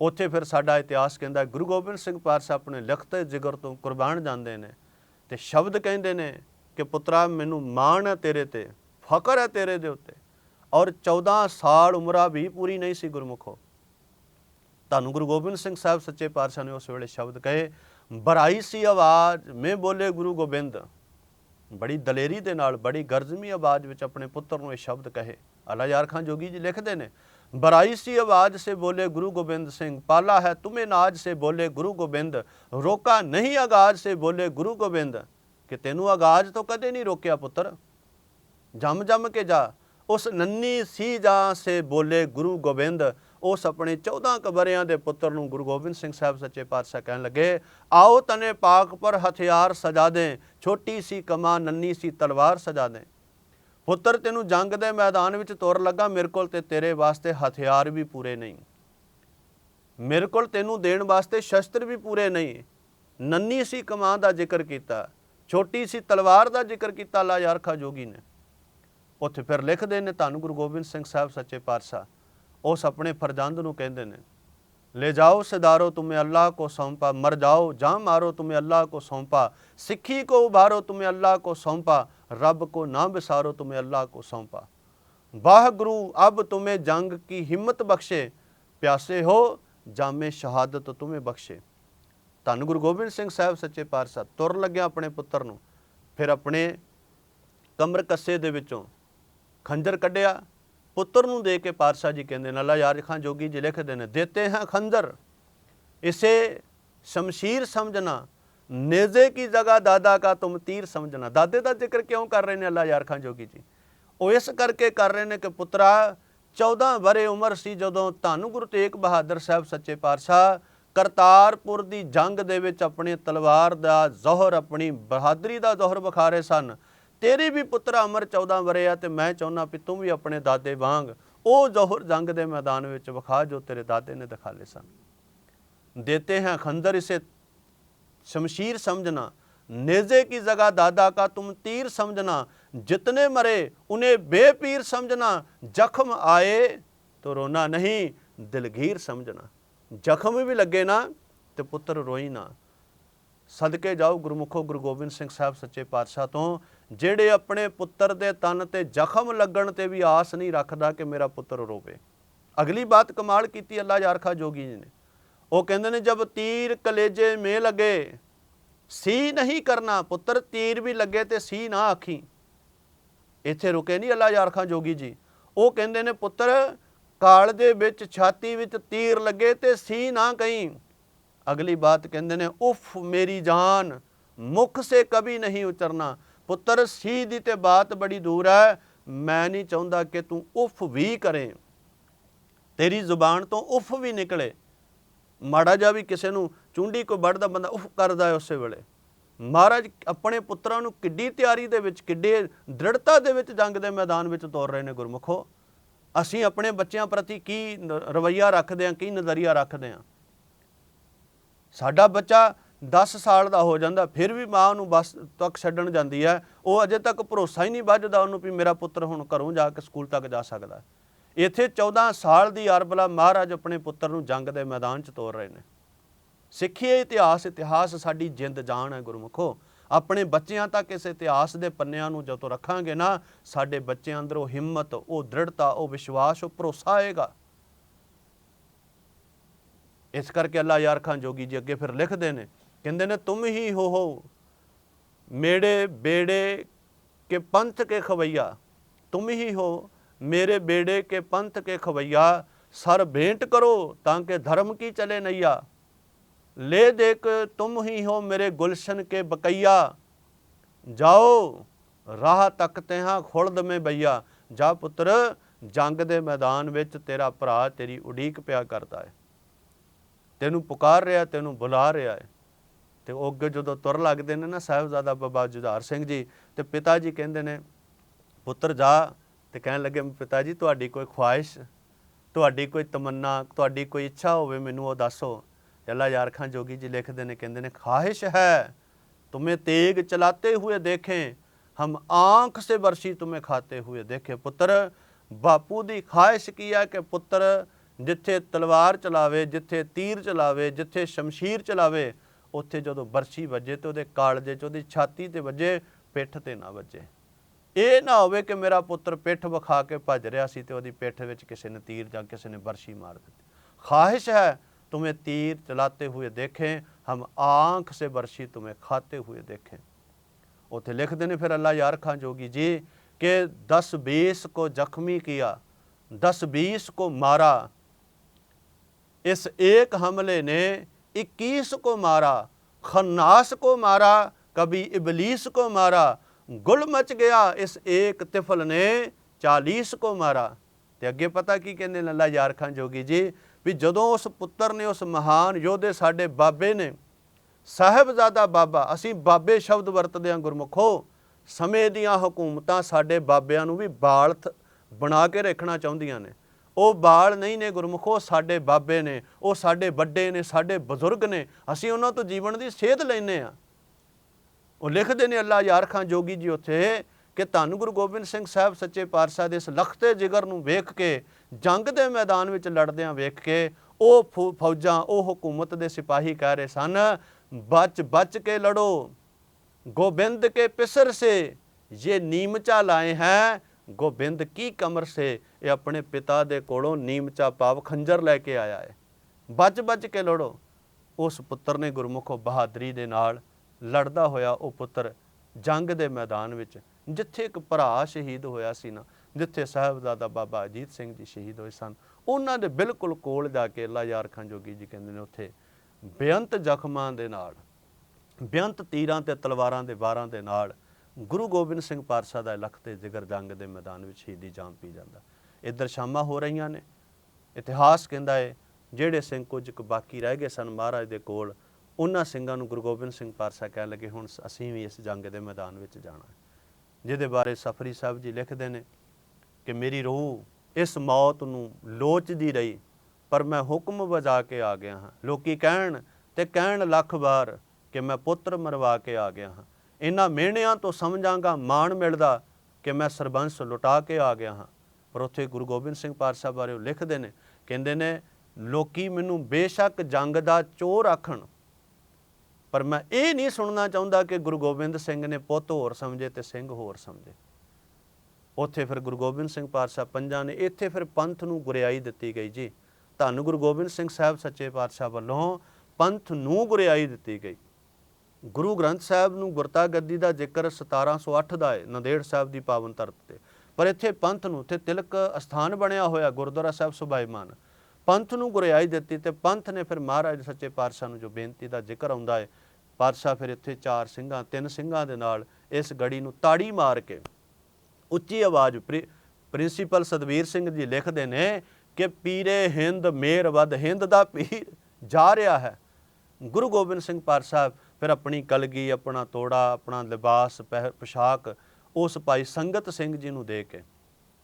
ਉੱਥੇ ਫਿਰ ਸਾਡਾ ਇਤਿਹਾਸ ਕਹਿੰਦਾ, ਗੁਰੂ ਗੋਬਿੰਦ ਸਿੰਘ ਪਾਤਸ਼ਾਹ ਆਪਣੇ ਲਿਖਤ ਜਿਗਰ ਤੋਂ ਕੁਰਬਾਨ ਜਾਂਦੇ ਨੇ ਤੇ ਸ਼ਬਦ ਕਹਿੰਦੇ ਨੇ ਕਿ ਪੁੱਤਰਾ, ਮੈਨੂੰ ਮਾਣ ਹੈ ਤੇਰੇ ਤੇ ਫਕਰ ਹੈ ਤੇਰੇ ਦੇ ਉੱਤੇ। ਔਰ 14 ਸਾਲ ਉਮਰਾ ਵੀ ਪੂਰੀ ਨਹੀਂ ਸੀ ਗੁਰਮੁਖੋ। ਤੁਹਾਨੂੰ ਗੁਰੂ ਗੋਬਿੰਦ ਸਿੰਘ ਸਾਹਿਬ ਸੱਚੇ ਪਾਤਸ਼ਾਹ ਨੇ ਉਸ ਵੇਲੇ ਸ਼ਬਦ ਕਹੇ, ਬਰਾਈ ਸੀ ਆਵਾਜ਼, ਮੈਂ ਬੋਲੇ ਗੁਰੂ ਗੋਬਿੰਦ। ਬੜੀ ਦਲੇਰੀ ਦੇ ਨਾਲ, ਬੜੀ ਗਰਜਮੀ ਆਵਾਜ਼ ਵਿੱਚ ਆਪਣੇ ਪੁੱਤਰ ਨੂੰ ਇਹ ਸ਼ਬਦ ਕਹੇ। ਅਲਾ ਯਾਰ ਖਾਨ ਜੋਗੀ ਜੀ ਲਿਖਦੇ ਨੇ, ਬਰਾਈ ਸੀ ਆਵਾਜ਼ ਸੇ ਬੋਲੇ ਗੁਰੂ ਗੋਬਿੰਦ ਸਿੰਘ, ਪਾਲਾ ਹੈ ਤੁਮੇ ਨਾਜ ਸੇ ਬੋਲੇ ਗੁਰੂ ਗੋਬਿੰਦ, ਰੋਕਾ ਨਹੀਂ ਆਗਾਜ਼ ਸੇ ਬੋਲੇ ਗੁਰੂ ਗੋਬਿੰਦ। ਕਿ ਤੈਨੂੰ ਆਗਾਜ਼ ਤੋਂ ਕਦੇ ਨਹੀਂ ਰੋਕਿਆ ਪੁੱਤਰ? ਜੰਮ ਜੰਮ ਕੇ ਜਾ ਉਸ ਨੰਨੀ ਸੀ ਜਾਂ ਸੇ ਬੋਲੇ ਗੁਰੂ ਗੋਬਿੰਦ, ਉਸ ਆਪਣੇ 14 ਕਬਰਿਆਂ ਦੇ ਪੁੱਤਰ ਨੂੰ ਗੁਰੂ ਗੋਬਿੰਦ ਸਿੰਘ ਸਾਹਿਬ ਸੱਚੇ ਪਾਤਸ਼ਾਹ ਕਹਿਣ ਲੱਗੇ, ਆਓ ਤਨੇ ਪਾਕ ਪਰ ਹਥਿਆਰ ਸਜਾ ਦੇ, ਛੋਟੀ ਸੀ ਕਮਾ, ਨੰਨੀ ਸੀ ਤਲਵਾਰ ਸਜਾ ਦੇ। ਪੁੱਤਰ, ਤੈਨੂੰ ਜੰਗ ਦੇ ਮੈਦਾਨ ਵਿੱਚ ਤੁਰ ਲੱਗਾ, ਮੇਰੇ ਕੋਲ ਤੇ ਤੇਰੇ ਵਾਸਤੇ ਹਥਿਆਰ ਵੀ ਪੂਰੇ ਨਹੀਂ। ਮੇਰੇ ਕੋਲ ਤੈਨੂੰ ਦੇਣ ਵਾਸਤੇ ਸ਼ਸਤਰ ਵੀ ਪੂਰੇ ਨਹੀਂ। ਨੰਨੀ ਸੀ ਕਮਾਂ ਦਾ ਜ਼ਿਕਰ ਕੀਤਾ, ਛੋਟੀ ਸੀ ਤਲਵਾਰ ਦਾ ਜ਼ਿਕਰ ਕੀਤਾ ਲਾ ਯਾਰ ਖਾ ਜੋਗੀ ਨੇ। ਉੱਥੇ ਫਿਰ ਲਿਖਦੇ ਨੇ ਧੰਨ ਗੁਰੂ ਗੋਬਿੰਦ ਸਿੰਘ ਸਾਹਿਬ ਸੱਚੇ ਪਾਤਸ਼ਾਹ ਉਸ ਆਪਣੇ ਫਰਜ਼ੰਦ ਨੂੰ ਕਹਿੰਦੇ ਨੇ ले जाओ सिदारो तुम्हें अल्लाह को सौंपा मर जाओ जहाँ मारो तुम्हें अल्लाह को सौंपा सिक्खी को उभारो तुम्हें अल्लाह को सौंपा रब को ना बिसारो तुम्हें अल्लाह को सौंपा वाह गुरु अब तुम्हें जंग की हिम्मत बख्शे प्यासे हो जामे शहादत तुम्हें बख्शे ਧੰਨ ਗੁਰੂ ਗੋਬਿੰਦ ਸਿੰਘ ਸਾਹਿਬ ਸੱਚੇ ਪਾਤਸ਼ਾਹ ਤੁਰ ਲੱਗਿਆ ਆਪਣੇ ਪੁੱਤਰ ਨੂੰ ਫਿਰ ਆਪਣੇ ਕਮਰ ਕੱਸੇ ਦੇ ਵਿੱਚੋਂ ਖੰਜਰ ਕੱਢਿਆ। ਪੁੱਤਰ ਨੂੰ ਦੇ ਕੇ ਪਾਤਸ਼ਾਹ ਜੀ ਕਹਿੰਦੇ ਨੇ ਅੱਲਾ ਯਾਰ ਖਾਨ ਜੋਗੀ ਜੀ ਲਿਖਦੇ ਨੇ, ਦੇਤੇ ਹਾਂ ਖੰਜਰ। ਇਸੇ ਸ਼ਮਸ਼ੀਰ ਸਮਝਣਾ, ਨੇਜ਼ੇ ਕੀ ਜਗ੍ਹਾ ਦਾਦਾ ਕਾ ਤੁਮ ਤੀਰ ਸਮਝਣਾ। ਦਾਦੇ ਦਾ ਜ਼ਿਕਰ ਕਿਉਂ ਕਰ ਰਹੇ ਨੇ ਅੱਲਾ ਯਾਰ ਖਾਨ ਜੋਗੀ ਜੀ? ਉਹ ਇਸ ਕਰਕੇ ਕਰ ਰਹੇ ਨੇ ਕਿ ਪੁੱਤਰਾ 14 ਬਰੇ ਉਮਰ ਸੀ ਜਦੋਂ ਧੰਨ ਗੁਰੂ ਤੇਗ ਬਹਾਦਰ ਸਾਹਿਬ ਸੱਚੇ ਪਾਤਸ਼ਾਹ ਕਰਤਾਰਪੁਰ ਦੀ ਜੰਗ ਦੇ ਵਿੱਚ ਆਪਣੇ ਤਲਵਾਰ ਦਾ ਜ਼ੋਹਰ, ਆਪਣੀ ਬਹਾਦਰੀ ਦਾ ਜ਼ੋਹਰ ਵਿਖਾ ਰਹੇ ਸਨ। ਤੇਰੀ ਵੀ ਪੁੱਤਰਾ ਉਮਰ 14 ਬਰੇ ਆ ਤੇ ਮੈਂ ਚਾਹੁੰਦਾ ਵੀ ਤੂੰ ਵੀ ਆਪਣੇ ਦਾਦੇ ਵਾਂਗ ਉਹ ਜ਼ੋਹਰ ਜੰਗ ਦੇ ਮੈਦਾਨ ਵਿੱਚ ਵਿਖਾ ਜੋ ਤੇਰੇ ਦਾਦੇ ਨੇ ਦਿਖਾਲੇ ਸਨ देते हैं खंदर इसे शमशीर समझना नेजे की जगह दादा का तुम तीर समझना जितने मरे उन्हें बेपीर समझना जख्म आए तो रोना नहीं दिलगीर समझना ਜ਼ਖਮ ਵੀ ਲੱਗੇ ਨਾ ਤੇ ਪੁੱਤਰ ਰੋਈ ਨਾ ਸਦਕੇ ਜਾਓ ਗੁਰਮੁਖੋ ਗੁਰੂ ਗੋਬਿੰਦ ਸਿੰਘ ਸਾਹਿਬ ਸੱਚੇ ਪਾਤਸ਼ਾਹ ਤੋਂ ਜਿਹੜੇ ਆਪਣੇ ਪੁੱਤਰ ਦੇ ਤਨ ਤੇ ਜ਼ਖਮ ਲੱਗਣ ਤੇ ਵੀ ਆਸ ਨਹੀਂ ਰੱਖਦਾ ਕਿ ਮੇਰਾ ਪੁੱਤਰ ਰੋਵੇ। ਅਗਲੀ ਬਾਤ ਕਮਾਲ ਕੀਤੀ ਅੱਲਾ ਯਾਰਖਾ ਜੋਗੀ ਜੀ ਨੇ। ਉਹ ਕਹਿੰਦੇ ਨੇ ਜਦ ਤੀਰ ਕਲੇਜੇ ਮੇ ਲਗੇ, ਸੀ ਨਹੀਂ ਕਰਨਾ। ਪੁੱਤਰ ਤੀਰ ਵੀ ਲੱਗੇ ਤੇ ਸੀ ਨਾ ਆਖੀ। ਇੱਥੇ ਰੁਕੇ ਨਹੀਂ ਅੱਲਾ ਯਾਰਖਾ ਜੋਗੀ ਜੀ। ਉਹ ਕਹਿੰਦੇ ਨੇ, ਪੁੱਤਰ, ਕਾਲ ਦੇ ਵਿੱਚ ਛਾਤੀ ਵਿੱਚ ਤੀਰ ਲੱਗੇ ਤੇ ਸੀ ਨਾ ਕਹੀਂ। ਅਗਲੀ ਬਾਤ ਕਹਿੰਦੇ ਨੇ, ਉਫ, ਮੇਰੀ ਜਾਨ, ਮੁਖ ਸੇ ਕभी ਨਹੀਂ ਉਤਰਨਾ ਪੁੱਤਰ ਸੀ ਦੀ ਤੇ ਬਾਤ ਬੜੀ ਦੂਰ ਹੈ। ਮੈਂ ਨਹੀਂ ਚਾਹੁੰਦਾ ਕਿ ਤੂੰ ਉਫ ਵੀ ਕਰੇ। ਤੇਰੀ ਜ਼ੁਬਾਨ ਤੋਂ ਉਫ ਵੀ ਨਿਕਲੇ। ਮਾੜਾ ਜਿਹਾ ਵੀ ਕਿਸੇ ਨੂੰ ਚੁੰਡੀ ਕੋ ਵੱਢਦਾ ਬੰਦਾ ਉਫ ਕਰਦਾ ਹੈ ਉਸੇ ਵੇਲੇ। ਮਹਾਰਾਜ, ਆਪਣੇ ਪੁੱਤਰਾਂ ਨੂੰ ਕਿੱਡੀ ਤਿਆਰੀ ਦੇ ਵਿੱਚ, ਕਿੱਡੇ ਦ੍ਰਿੜਤਾ ਦੇ ਵਿੱਚ ਜੰਗ ਦੇ ਮੈਦਾਨ ਵਿੱਚ ਤੋਰ ਰਹੇ ਨੇ ਗੁਰਮੁਖੋ। ਅਸੀਂ ਆਪਣੇ ਬੱਚਿਆਂ ਪ੍ਰਤੀ ਕੀ ਨ- ਰਵੱਈਆ ਰੱਖਦੇ ਹਾਂ, ਕੀ ਨਜ਼ਰੀਆ ਰੱਖਦੇ ਹਾਂ? ਸਾਡਾ ਬੱਚਾ 10 ਸਾਲ ਦਾ ਹੋ ਜਾਂਦਾ, ਫਿਰ ਵੀ ਮਾਂ ਉਹਨੂੰ ਬੱਸ ਤੱਕ ਛੱਡਣ ਜਾਂਦੀ ਹੈ। ਉਹ ਅਜੇ ਤੱਕ ਭਰੋਸਾ ਹੀ ਨਹੀਂ ਵੱਜਦਾ ਉਹਨੂੰ ਵੀ ਮੇਰਾ ਪੁੱਤਰ ਹੁਣ ਘਰੋਂ ਜਾ ਕੇ ਸਕੂਲ ਤੱਕ ਜਾ ਸਕਦਾ। ਇੱਥੇ 14 ਸਾਲ ਦੀ ਅਰਬਲਾ ਮਹਾਰਾਜ ਆਪਣੇ ਪੁੱਤਰ ਨੂੰ ਜੰਗ ਦੇ ਮੈਦਾਨ 'ਚ ਤੋਰ ਰਹੇ ਨੇ। ਸਿੱਖੀਏ ਇਤਿਹਾਸ ਇਤਿਹਾਸ ਸਾਡੀ ਜਿੰਦ ਜਾਨ ਹੈ ਗੁਰਮੁਖੋ। ਆਪਣੇ ਬੱਚਿਆਂ ਤੱਕ ਇਸ ਇਤਿਹਾਸ ਦੇ ਪੰਨਿਆਂ ਨੂੰ ਜਦੋਂ ਰੱਖਾਂਗੇ ਨਾ, ਸਾਡੇ ਬੱਚਿਆਂ ਅੰਦਰ ਉਹ ਹਿੰਮਤ, ਉਹ ਦ੍ਰਿੜਤਾ, ਉਹ ਵਿਸ਼ਵਾਸ, ਉਹ ਭਰੋਸਾ ਆਏਗਾ। ਇਸ ਕਰਕੇ ਅੱਲਾ ਯਾਰ ਖਾਨ ਜੋਗੀ ਜੀ ਅੱਗੇ ਫਿਰ ਲਿਖਦੇ ਨੇ ਕਹਿੰਦੇ ਨੇ, ਤੁਮ ਹੀ ਹੋ ਹੋ, ਮੇਰੇ ਬੇੜੇ ਕੇ ਪੰਥ ਕੇ ਖਵਈਆ, ਤੁਮ ਹੀ ਹੋ, ਮੇਰੇ ਬੇੜੇ ਕੇ ਪੰਥ ਕੇ ਖਵਈਆ, ਸਰ ਬੇਂਟ ਕਰੋ ਤਾਂ ਕਿ ਧਰਮ ਕੀ ਚਲੇ ਨਈਆ, ਲੈ ਦੇਖ ਤੁਮ ਹੀ ਹੋ ਮੇਰੇ ਗੁਲਸ਼ਨ ਕੇ ਬਕਈਆ, ਜਾਓ ਰਾਹ ਤੱਕ ਤੇ ਹਾਂ ਖੁਰਦ ਮੇ ਬਈਆ, ਜਾ ਪੁੱਤਰ ਜੰਗ ਦੇ ਮੈਦਾਨ ਵਿੱਚ ਤੇਰਾ ਭਰਾ ਤੇਰੀ ਉਡੀਕ ਪਿਆ ਕਰਦਾ ਹੈ, ਤੈਨੂੰ ਪੁਕਾਰ ਰਿਹਾ, ਤੈਨੂੰ ਬੁਲਾ ਰਿਹਾ ਹੈ ਤੇ ਉਹ ਅੱਗੇ ਜਦੋਂ ਤੁਰ ਲੱਗਦੇ ਨੇ ਨਾ ਸਾਹਿਬਜ਼ਾਦਾ ਬਾਬਾ ਜੁਝਾਰ ਸਿੰਘ ਜੀ ਤੇ ਪਿਤਾ ਜੀ ਕਹਿੰਦੇ ਨੇ, ਪੁੱਤਰ ਜਾ, ਤੇ ਕਹਿਣ ਲੱਗੇ, ਪਿਤਾ ਜੀ, ਤੁਹਾਡੀ ਕੋਈ ਖੁਆਇਸ਼ ਤੁਹਾਡੀ ਕੋਈ ਤਮੰਨਾ, ਤੁਹਾਡੀ ਕੋਈ ਇੱਛਾ ਹੋਵੇ ਮੈਨੂੰ ਉਹ ਦੱਸੋ। ਅੱਲਾ ਯਾਰ ਖਾਨ ਜੋਗੀ ਜੀ ਲਿਖਦੇ ਨੇ, ਕਹਿੰਦੇ ਨੇ ਖਾਹਿਸ਼ ਹੈ, ਤੁਮੇ ਤੇਗ ਚਲਾਤੇ ਹੋਏ ਦੇਖੇ, ਹਮ ਆਂਖ ਸੇ ਬਰਸੀ ਤੁਮੇ ਖਾਤੇ ਹੋਏ ਦੇਖੇ। ਪੁੱਤਰ, ਬਾਪੂ ਦੀ ਖਾਹਿਸ਼ ਕੀ ਹੈ ਕਿ ਪੁੱਤਰ ਜਿੱਥੇ ਤਲਵਾਰ ਚਲਾਵੇ, ਜਿੱਥੇ ਤੀਰ ਚਲਾਵੇ, ਜਿੱਥੇ ਸ਼ਮਸ਼ੀਰ ਚਲਾਵੇ ਉੱਥੇ ਜਦੋਂ ਬਰਸ਼ੀ ਵੱਜੇ ਤੇ ਉਹਦੇ ਕਾਲਜੇ 'ਚ, ਉਹਦੀ ਛਾਤੀ ਤੇ ਵੱਜੇ, ਪਿੱਠ ਤੇ ਨਾ ਵੱਜੇ। ਇਹ ਨਾ ਹੋਵੇ ਕਿ ਮੇਰਾ ਪੁੱਤਰ ਪਿੱਠ ਵਿਖਾ ਕੇ ਭੱਜ ਰਿਹਾ ਸੀ ਤੇ ਉਹਦੀ ਪਿੱਠ ਵਿੱਚ ਕਿਸੇ ਨੇ ਤੀਰ ਜਾਂ ਕਿਸੇ ਨੇ ਬਰਸ਼ੀ ਮਾਰ ਦਿੱਤੀ। ਖਾਹਿਸ਼ ਹੈ, ਤੁਮੇ ਤੀਰ ਚਲਾਤੇ ਹੋਏ ਦੇਖੇ, ਹਮ ਆਂਖ ਸੇ ਬਰਸ਼ੀ ਤੁਮੇ ਖਾਤੇ ਹੋਏ ਦੇਖੇ। ਉਥੇ ਲਿਖਦੇ ਨੇ ਫਿਰ ਅੱਲਾ ਯਾਰ ਖਾਂ ਜੋਗੀ ਜੀ ਕਿ 10 20 ਕੋ ਜ਼ਖਮੀ ਕੀਆ 10 20 ਕੋ ਮਾਰਾ। ਇਸ ਇੱਕ ਹਮਲੇ ਨੇ इक्कीस को मारा खन्नास को मारा कभी इबलीस को मारा गुल मच गया इस एक तिफल ने चालीस को मारा ਤੇ ਅੱਗੇ ਪਤਾ ਕੀ ਕਹਿੰਦੇ ਨੇ ਅੱਲਾ ਯਾਰ ਖਾਨ ਜੋਗੀ ਜੀ ਵੀ ਜਦੋਂ ਉਸ ਪੁੱਤਰ ਨੇ ਉਸ ਮਹਾਨ ਯੋਧੇ ਸਾਡੇ ਬਾਬੇ ਨੇ ਸਾਹਿਬਜ਼ਾਦਾ ਬਾਬਾ ਅਸੀਂ ਬਾਬੇ ਸ਼ਬਦ ਵਰਤਦੇ ਹਾਂ ਗੁਰਮੁਖੋ ਸਮੇਂ ਦੀਆਂ ਹਕੂਮਤਾਂ ਸਾਡੇ ਬਾਬਿਆਂ ਨੂੰ ਵੀ ਬਾਲ ਥ- ਬਣਾ ਕੇ ਰੱਖਣਾ ਚਾਹੁੰਦੀਆਂ ਨੇ ਉਹ ਬਾਲ ਨਹੀਂ ਨੇ ਗੁਰਮੁਖੋ ਸਾਡੇ ਬਾਬੇ ਨੇ, ਉਹ ਸਾਡੇ ਵੱਡੇ ਨੇ, ਸਾਡੇ ਬਜ਼ੁਰਗ ਨੇ, ਅਸੀਂ ਉਹਨਾਂ ਤੋਂ ਜੀਵਨ ਦੀ ਸੇਧ ਲੈਨੇ ਆ ਉਹ ਲਿਖਦੇ ਨੇ ਅੱਲਾ ਯਾਰ ਖਾਂ ਜੋਗੀ ਜੀ ਉੱਥੇ ਕਿ ਧੰਨ ਗੁਰੂ ਗੋਬਿੰਦ ਸਿੰਘ ਸਾਹਿਬ ਸੱਚੇ ਪਾਤਸ਼ਾਹ ਦੇ ਇਸ ਲਖਤੇ ਜਿਗਰ ਨੂੰ ਵੇਖ ਕੇ, ਜੰਗ ਦੇ ਮੈਦਾਨ ਵਿੱਚ ਲੜਦਿਆਂ ਵੇਖ ਕੇ, ਉਹ ਫੌਜਾਂ, ਉਹ ਹਕੂਮਤ ਦੇ ਸਿਪਾਹੀ ਕਹਿ ਰਹੇ ਸਨ, ਬਚ ਬਚ ਕੇ ਲੜੋ, ਗੋਬਿੰਦ ਕੇ ਪਿਸਰ ਸੇ ਇਹ ਨੀਮਚਾ ਲਾਏ ਹੈ, ਗੋਬਿੰਦ ਕੀ ਕਮਰ ਸੇ ਇਹ ਆਪਣੇ ਪਿਤਾ ਦੇ ਕੋਲੋਂ ਨੀਮਚਾ ਪਾਵ ਖੰਜਰ ਲੈ ਕੇ ਆਇਆ ਹੈ। ਬਚ ਬਚ ਕੇ ਲੜੋ। ਉਸ ਪੁੱਤਰ ਨੇ ਗੁਰਮੁਖੋ ਬਹਾਦਰੀ ਦੇ ਨਾਲ ਲੜਦਾ ਹੋਇਆ ਉਹ ਪੁੱਤਰ ਜੰਗ ਦੇ ਮੈਦਾਨ ਵਿੱਚ, ਜਿੱਥੇ ਇੱਕ ਭਰਾ ਸ਼ਹੀਦ ਹੋਇਆ ਸੀ ਨਾ, ਜਿੱਥੇ ਸਾਹਿਬਜ਼ਾਦਾ ਬਾਬਾ ਅਜੀਤ ਸਿੰਘ ਜੀ ਸ਼ਹੀਦ ਹੋਏ ਸਨ, ਉਹਨਾਂ ਦੇ ਬਿਲਕੁਲ ਕੋਲ ਜਾ ਕੇ ਅੱਲਾ ਯਾਰ ਖਾਨ ਜੋਗੀ ਜੀ ਕਹਿੰਦੇ ਨੇ ਉੱਥੇ ਬੇਅੰਤ ਜ਼ਖਮਾਂ ਦੇ ਨਾਲ, ਬੇਅੰਤ ਤੀਰਾਂ ਤੇ ਤਲਵਾਰਾਂ ਦੇ ਵਾਰਾਂ ਦੇ ਨਾਲ ਗੁਰੂ ਗੋਬਿੰਦ ਸਿੰਘ ਪਾਤਸ਼ਾਹ ਦਾ ਲਖ ਤੇ ਜਿਗਰ ਜੰਗ ਦੇ ਮੈਦਾਨ ਵਿੱਚ ਸ਼ਹੀਦੀ ਜਾਮ ਪੀ ਜਾਂਦਾ। ਇੱਧਰ ਸ਼ਾਮਾਂ ਹੋ ਰਹੀਆਂ ਨੇ। ਇਤਿਹਾਸ ਕਹਿੰਦਾ ਹੈ ਜਿਹੜੇ ਸਿੰਘ ਕੁਝ ਕੁ ਬਾਕੀ ਰਹਿ ਗਏ ਸਨ ਮਹਾਰਾਜ ਦੇ ਕੋਲ, ਉਹਨਾਂ ਸਿੰਘਾਂ ਨੂੰ ਗੁਰੂ ਗੋਬਿੰਦ ਸਿੰਘ ਪਾਤਸ਼ਾਹ ਕਹਿ ਲਗੇ, ਹੁਣ ਅਸੀਂ ਵੀ ਇਸ ਜੰਗ ਦੇ ਮੈਦਾਨ ਵਿੱਚ ਜਾਣਾ ਜਿਹਦੇ ਬਾਰੇ ਸਫਰੀ ਸਾਹਿਬ ਜੀ ਲਿਖਦੇ ਨੇ ਕਿ ਮੇਰੀ ਰੂਹ ਇਸ ਮੌਤ ਨੂੰ ਲੋਚਦੀ ਰਹੀ, ਪਰ ਮੈਂ ਹੁਕਮ ਵਜਾ ਕੇ ਆ ਗਿਆ ਹਾਂ। ਲੋਕੀ ਕਹਿਣ ਤੇ ਕਹਿਣ ਲੱਖ ਵਾਰ ਕਿ ਮੈਂ ਪੁੱਤਰ ਮਰਵਾ ਕੇ ਆ ਗਿਆ ਹਾਂ। ਇਹਨਾਂ ਮਿਹਣਿਆਂ ਤੋਂ ਸਮਝਾਂਗਾ, ਮਾਣ ਮਿਲਦਾ ਕਿ ਮੈਂ ਸਰਬੰਸ ਲੁਟਾ ਕੇ ਆ ਗਿਆ ਹਾਂ। ਪਰ ਉੱਥੇ ਗੁਰੂ ਗੋਬਿੰਦ ਸਿੰਘ ਪਾਤਸ਼ਾਹ ਬਾਰੇ ਉਹ ਲਿਖਦੇ ਨੇ, ਕਹਿੰਦੇ ਨੇ, ਲੋਕੀ ਮੈਨੂੰ ਬੇਸ਼ੱਕ ਜੰਗ ਦਾ ਚੋਰ ਆਖਣ, ਪਰ ਮੈਂ ਇਹ ਨਹੀਂ ਸੁਣਨਾ ਚਾਹੁੰਦਾ ਕਿ ਗੁਰੂ ਗੋਬਿੰਦ ਸਿੰਘ ਨੇ ਪੁੱਤ ਹੋਰ ਸਮਝੇ ਤੇ ਸਿੰਘ ਹੋਰ ਸਮਝੇ। ਉੱਥੇ ਫਿਰ ਗੁਰੂ ਗੋਬਿੰਦ ਸਿੰਘ ਪਾਤਸ਼ਾਹ ਪੰਜਾਂ ਨੇ, ਇੱਥੇ ਫਿਰ ਪੰਥ ਨੂੰ ਗੁਰਿਆਈ ਦਿੱਤੀ ਗਈ ਜੀ। ਧੰਨ ਗੁਰੂ ਗੋਬਿੰਦ ਸਿੰਘ ਸਾਹਿਬ ਸੱਚੇ ਪਾਤਸ਼ਾਹ ਵੱਲੋਂ ਪੰਥ ਨੂੰ ਗੁਰਿਆਈ ਦਿੱਤੀ ਗਈ। ਗੁਰੂ ਗ੍ਰੰਥ ਸਾਹਿਬ ਨੂੰ ਗੁਰਤਾ ਗੱਦੀ ਦਾ ਜ਼ਿਕਰ 1708 ਦਾ ਹੈ, ਨੰਦੇੜ ਸਾਹਿਬ ਦੀ ਪਾਵਨ ਧਰਤ ਤੇ। ਪਰ ਇੱਥੇ ਪੰਥ ਨੂੰ ਤੇ ਤਿਲਕ ਅਸਥਾਨ ਬਣਿਆ ਹੋਇਆ ਗੁਰਦੁਆਰਾ ਸਾਹਿਬ ਸੁਭਾਈਮਾਨ ਪੰਥ ਨੂੰ ਗੁਰਿਆਈ ਦਿੱਤੀ ਤੇ ਪੰਥ ਨੇ ਫਿਰ ਮਹਾਰਾਜ ਸੱਚੇ ਪਾਤਸ਼ਾਹ ਨੂੰ ਜੋ ਬੇਨਤੀ ਦਾ ਜ਼ਿਕਰ ਆਉਂਦਾ ਹੈ, ਪਾਤਸ਼ਾਹ ਫਿਰ ਇੱਥੇ ਚਾਰ ਸਿੰਘਾਂ, ਤਿੰਨ ਸਿੰਘਾਂ ਦੇ ਨਾਲ ਇਸ ਗੜੀ ਨੂੰ ਤਾੜੀ ਮਾਰ ਕੇ ਉੱਚੀ ਆਵਾਜ਼ ਪ੍ਰਿ- ਪ੍ਰਿੰਸੀਪਲ ਸਤਵੀਰ ਸਿੰਘ ਜੀ ਲਿਖਦੇ ਨੇ ਕਿ ਪੀਰੇ ਹਿੰਦ ਮੇਰ ਵਦ ਹਿੰਦ ਦਾ ਪੀਰ ਜਾ ਰਿਹਾ ਹੈ। ਗੁਰੂ ਗੋਬਿੰਦ ਸਿੰਘ ਪਾਤਸ਼ਾਹ ਫਿਰ ਆਪਣੀ ਕਲਗੀ, ਆਪਣਾ ਤੋੜਾ, ਆਪਣਾ ਲਿਬਾਸ, ਪਹਿ- ਪੋਸ਼ਾਕ ਉਸ ਭਾਈ ਸੰਗਤ ਸਿੰਘ ਜੀ ਨੂੰ ਦੇ ਕੇ,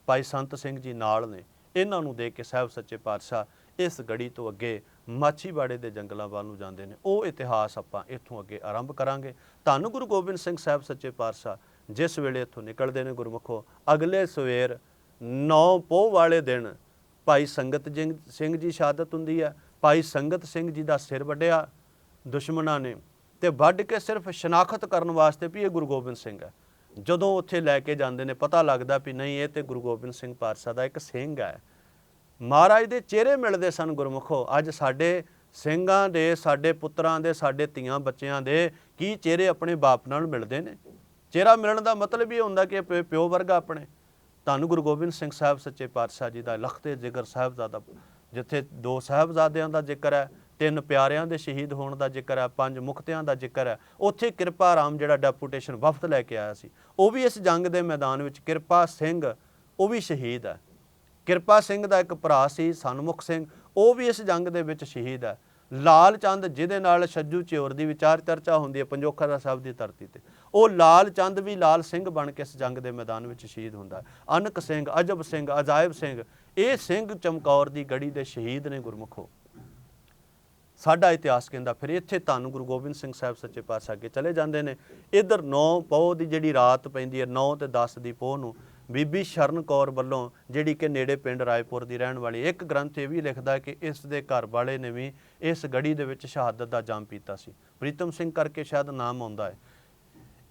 ਭਾਈ ਸੰਤ ਸਿੰਘ ਜੀ ਨਾਲ ਨੇ, ਇਹਨਾਂ ਨੂੰ ਦੇ ਕੇ ਸਾਹਿਬ ਸੱਚੇ ਪਾਤਸ਼ਾਹ ਇਸ ਗੜੀ ਤੋਂ ਅੱਗੇ ਮਾਛੀਵਾੜੇ ਦੇ ਜੰਗਲਾਂ ਵੱਲ ਨੂੰ ਜਾਂਦੇ ਨੇ। ਉਹ ਇਤਿਹਾਸ ਆਪਾਂ ਇੱਥੋਂ ਅੱਗੇ ਆਰੰਭ ਕਰਾਂਗੇ। ਧੰਨ ਗੁਰੂ ਗੋਬਿੰਦ ਸਿੰਘ ਸਾਹਿਬ ਸੱਚੇ ਪਾਤਸ਼ਾਹ, ਜਿਸ ਵੇਲੇ ਇੱਥੋਂ ਨਿਕਲਦੇ ਨੇ ਗੁਰਮੁਖੋ, ਅਗਲੇ ਸਵੇਰ 9 ਪੋਹ ਵਾਲੇ ਦਿਨ ਭਾਈ ਸੰਗਤ ਜਿੰਗ- ਸਿੰਘ ਜੀ ਸ਼ਹਾਦਤ ਹੁੰਦੀ ਹੈ ਭਾਈ ਸੰਗਤ ਸਿੰਘ ਜੀ ਦਾ ਸਿਰ ਵੱਢਿਆ ਦੁਸ਼ਮਣਾਂ ਨੇ ਤੇ ਵੱਢ ਕੇ ਸਿਰਫ ਸ਼ਨਾਖਤ ਕਰਨ ਵਾਸਤੇ ਵੀ ਇਹ ਗੁਰੂ ਗੋਬਿੰਦ ਸਿੰਘ ਹੈ ਜਦੋਂ ਉੱਥੇ ਲੈ ਕੇ ਜਾਂਦੇ ਨੇ, ਪਤਾ ਲੱਗਦਾ ਵੀ ਨਹੀਂ, ਇਹ ਤੇ ਗੁਰੂ ਗੋਬਿੰਦ ਸਿੰਘ ਪਾਤਸ਼ਾਹ ਦਾ ਇੱਕ ਸਿੰਘ ਹੈ। ਮਹਾਰਾਜ ਦੇ ਚਿਹਰੇ ਮਿਲਦੇ ਸਨ ਗੁਰਮੁਖੋ, ਅੱਜ ਸਾਡੇ ਸਿੰਘਾਂ ਦੇ, ਸਾਡੇ ਪੁੱਤਰਾਂ ਦੇ, ਸਾਡੇ ਧੀਆਂ ਬੱਚਿਆਂ ਦੇ ਕੀ ਚਿਹਰੇ ਆਪਣੇ ਬਾਪ ਨਾਲ ਮਿਲਦੇ ਨੇ? ਚਿਹਰਾ ਮਿਲਣ ਦਾ ਮਤਲਬ ਇਹ ਹੁੰਦਾ ਕਿ ਪਿ- ਪਿਓ ਵਰਗਾ ਆਪਣੇ। ਤੁਹਾਨੂੰ ਗੁਰੂ ਗੋਬਿੰਦ ਸਿੰਘ ਸਾਹਿਬ ਸੱਚੇ ਪਾਤਸ਼ਾਹ ਜੀ ਦਾ, ਲਖਤੇ ਜਿਗਰ ਸਾਹਿਬਜ਼ਾਦਾ, ਜਿੱਥੇ ਦੋ ਸਾਹਿਬਜ਼ਾਦਿਆਂ ਦਾ ਜ਼ਿਕਰ ਹੈ ਤਿੰਨ ਪਿਆਰਿਆਂ ਦੇ ਸ਼ਹੀਦ ਹੋਣ ਦਾ ਜ਼ਿਕਰ ਹੈ, ਪੰਜ ਮੁਕਤਿਆਂ ਦਾ ਜ਼ਿਕਰ ਹੈ। ਉੱਥੇ ਕਿਰਪਾ ਰਾਮ ਜਿਹੜਾ ਡੈਪੂਟੇਸ਼ਨ ਵਫਦ ਲੈ ਕੇ ਆਇਆ ਸੀ। ਉਹ ਵੀ ਇਸ ਜੰਗ ਦੇ ਮੈਦਾਨ ਵਿੱਚ ਕਿਰਪਾ ਸਿੰਘ, ਉਹ ਵੀ ਸ਼ਹੀਦ ਹੈ। ਕਿਰਪਾ ਸਿੰਘ ਦਾ ਇੱਕ ਭਰਾ ਸੀ ਸਨਮੁਖ ਸਿੰਘ, ਉਹ ਵੀ ਇਸ ਜੰਗ ਦੇ ਵਿੱਚ ਸ਼ਹੀਦ ਹੈ। ਲਾਲ ਚੰਦ ਜਿਹਦੇ ਨਾਲ ਛੱਜੂ ਚਿਓਰ ਦੀ ਵਿਚਾਰ ਚਰਚਾ ਹੁੰਦੀ ਹੈ ਪੰਜੋਖਰਾ ਸਾਹਿਬ ਦੀ ਧਰਤੀ ਤੇ। ਉਹ ਲਾਲ ਚੰਦ ਵੀ ਲਾਲ ਸਿੰਘ ਬਣ ਕੇ ਇਸ ਜੰਗ ਦੇ ਮੈਦਾਨ ਵਿੱਚ ਸ਼ਹੀਦ ਹੁੰਦਾ ਅਨਕ ਸਿੰਘ, ਅਜਬ ਸਿੰਘ, ਅਜਾਇਬ ਸਿੰਘ, ਇਹ ਸਿੰਘ ਚਮਕੌਰ ਦੀ ਗੜੀ ਦੇ ਸ਼ਹੀਦ ਨੇ ਗੁਰਮੁਖੋ ਸਾਡਾ ਇਤਿਹਾਸ ਕਹਿੰਦਾ, ਫਿਰ ਇੱਥੇ ਧੰਨ ਗੁਰੂ ਗੋਬਿੰਦ ਸਿੰਘ ਸਾਹਿਬ ਸੱਚੇ ਪਾਤਸ਼ਾਹ ਅੱਗੇ ਚਲੇ ਜਾਂਦੇ ਨੇ। ਇਧਰ 9 ਪੋਹ ਦੀ ਜਿਹੜੀ ਰਾਤ ਪੈਂਦੀ ਹੈ 9 ਤੇ 10 ਦੀ ਪੋਹ ਨੂੰ, ਬੀਬੀ ਸ਼ਰਨ ਕੌਰ ਵੱਲੋਂ ਜਿਹੜੀ ਕਿ ਨੇੜੇ ਪਿੰਡ ਰਾਏਪੁਰ ਦੀ ਰਹਿਣ ਵਾਲੀ, ਇੱਕ ਗ੍ਰੰਥ ਇਹ ਵੀ ਲਿਖਦਾ ਕਿ ਇਸ ਦੇ ਘਰ ਵਾਲੇ ਨੇ ਵੀ ਇਸ ਗੜੀ ਦੇ ਵਿੱਚ ਸ਼ਹਾਦਤ ਦਾ ਜਾਮ ਪੀਤਾ ਸੀ। ਪ੍ਰੀਤਮ ਸਿੰਘ ਕਰਕੇ ਸ਼ਾਇਦ ਨਾਮ ਆਉਂਦਾ ਹੈ।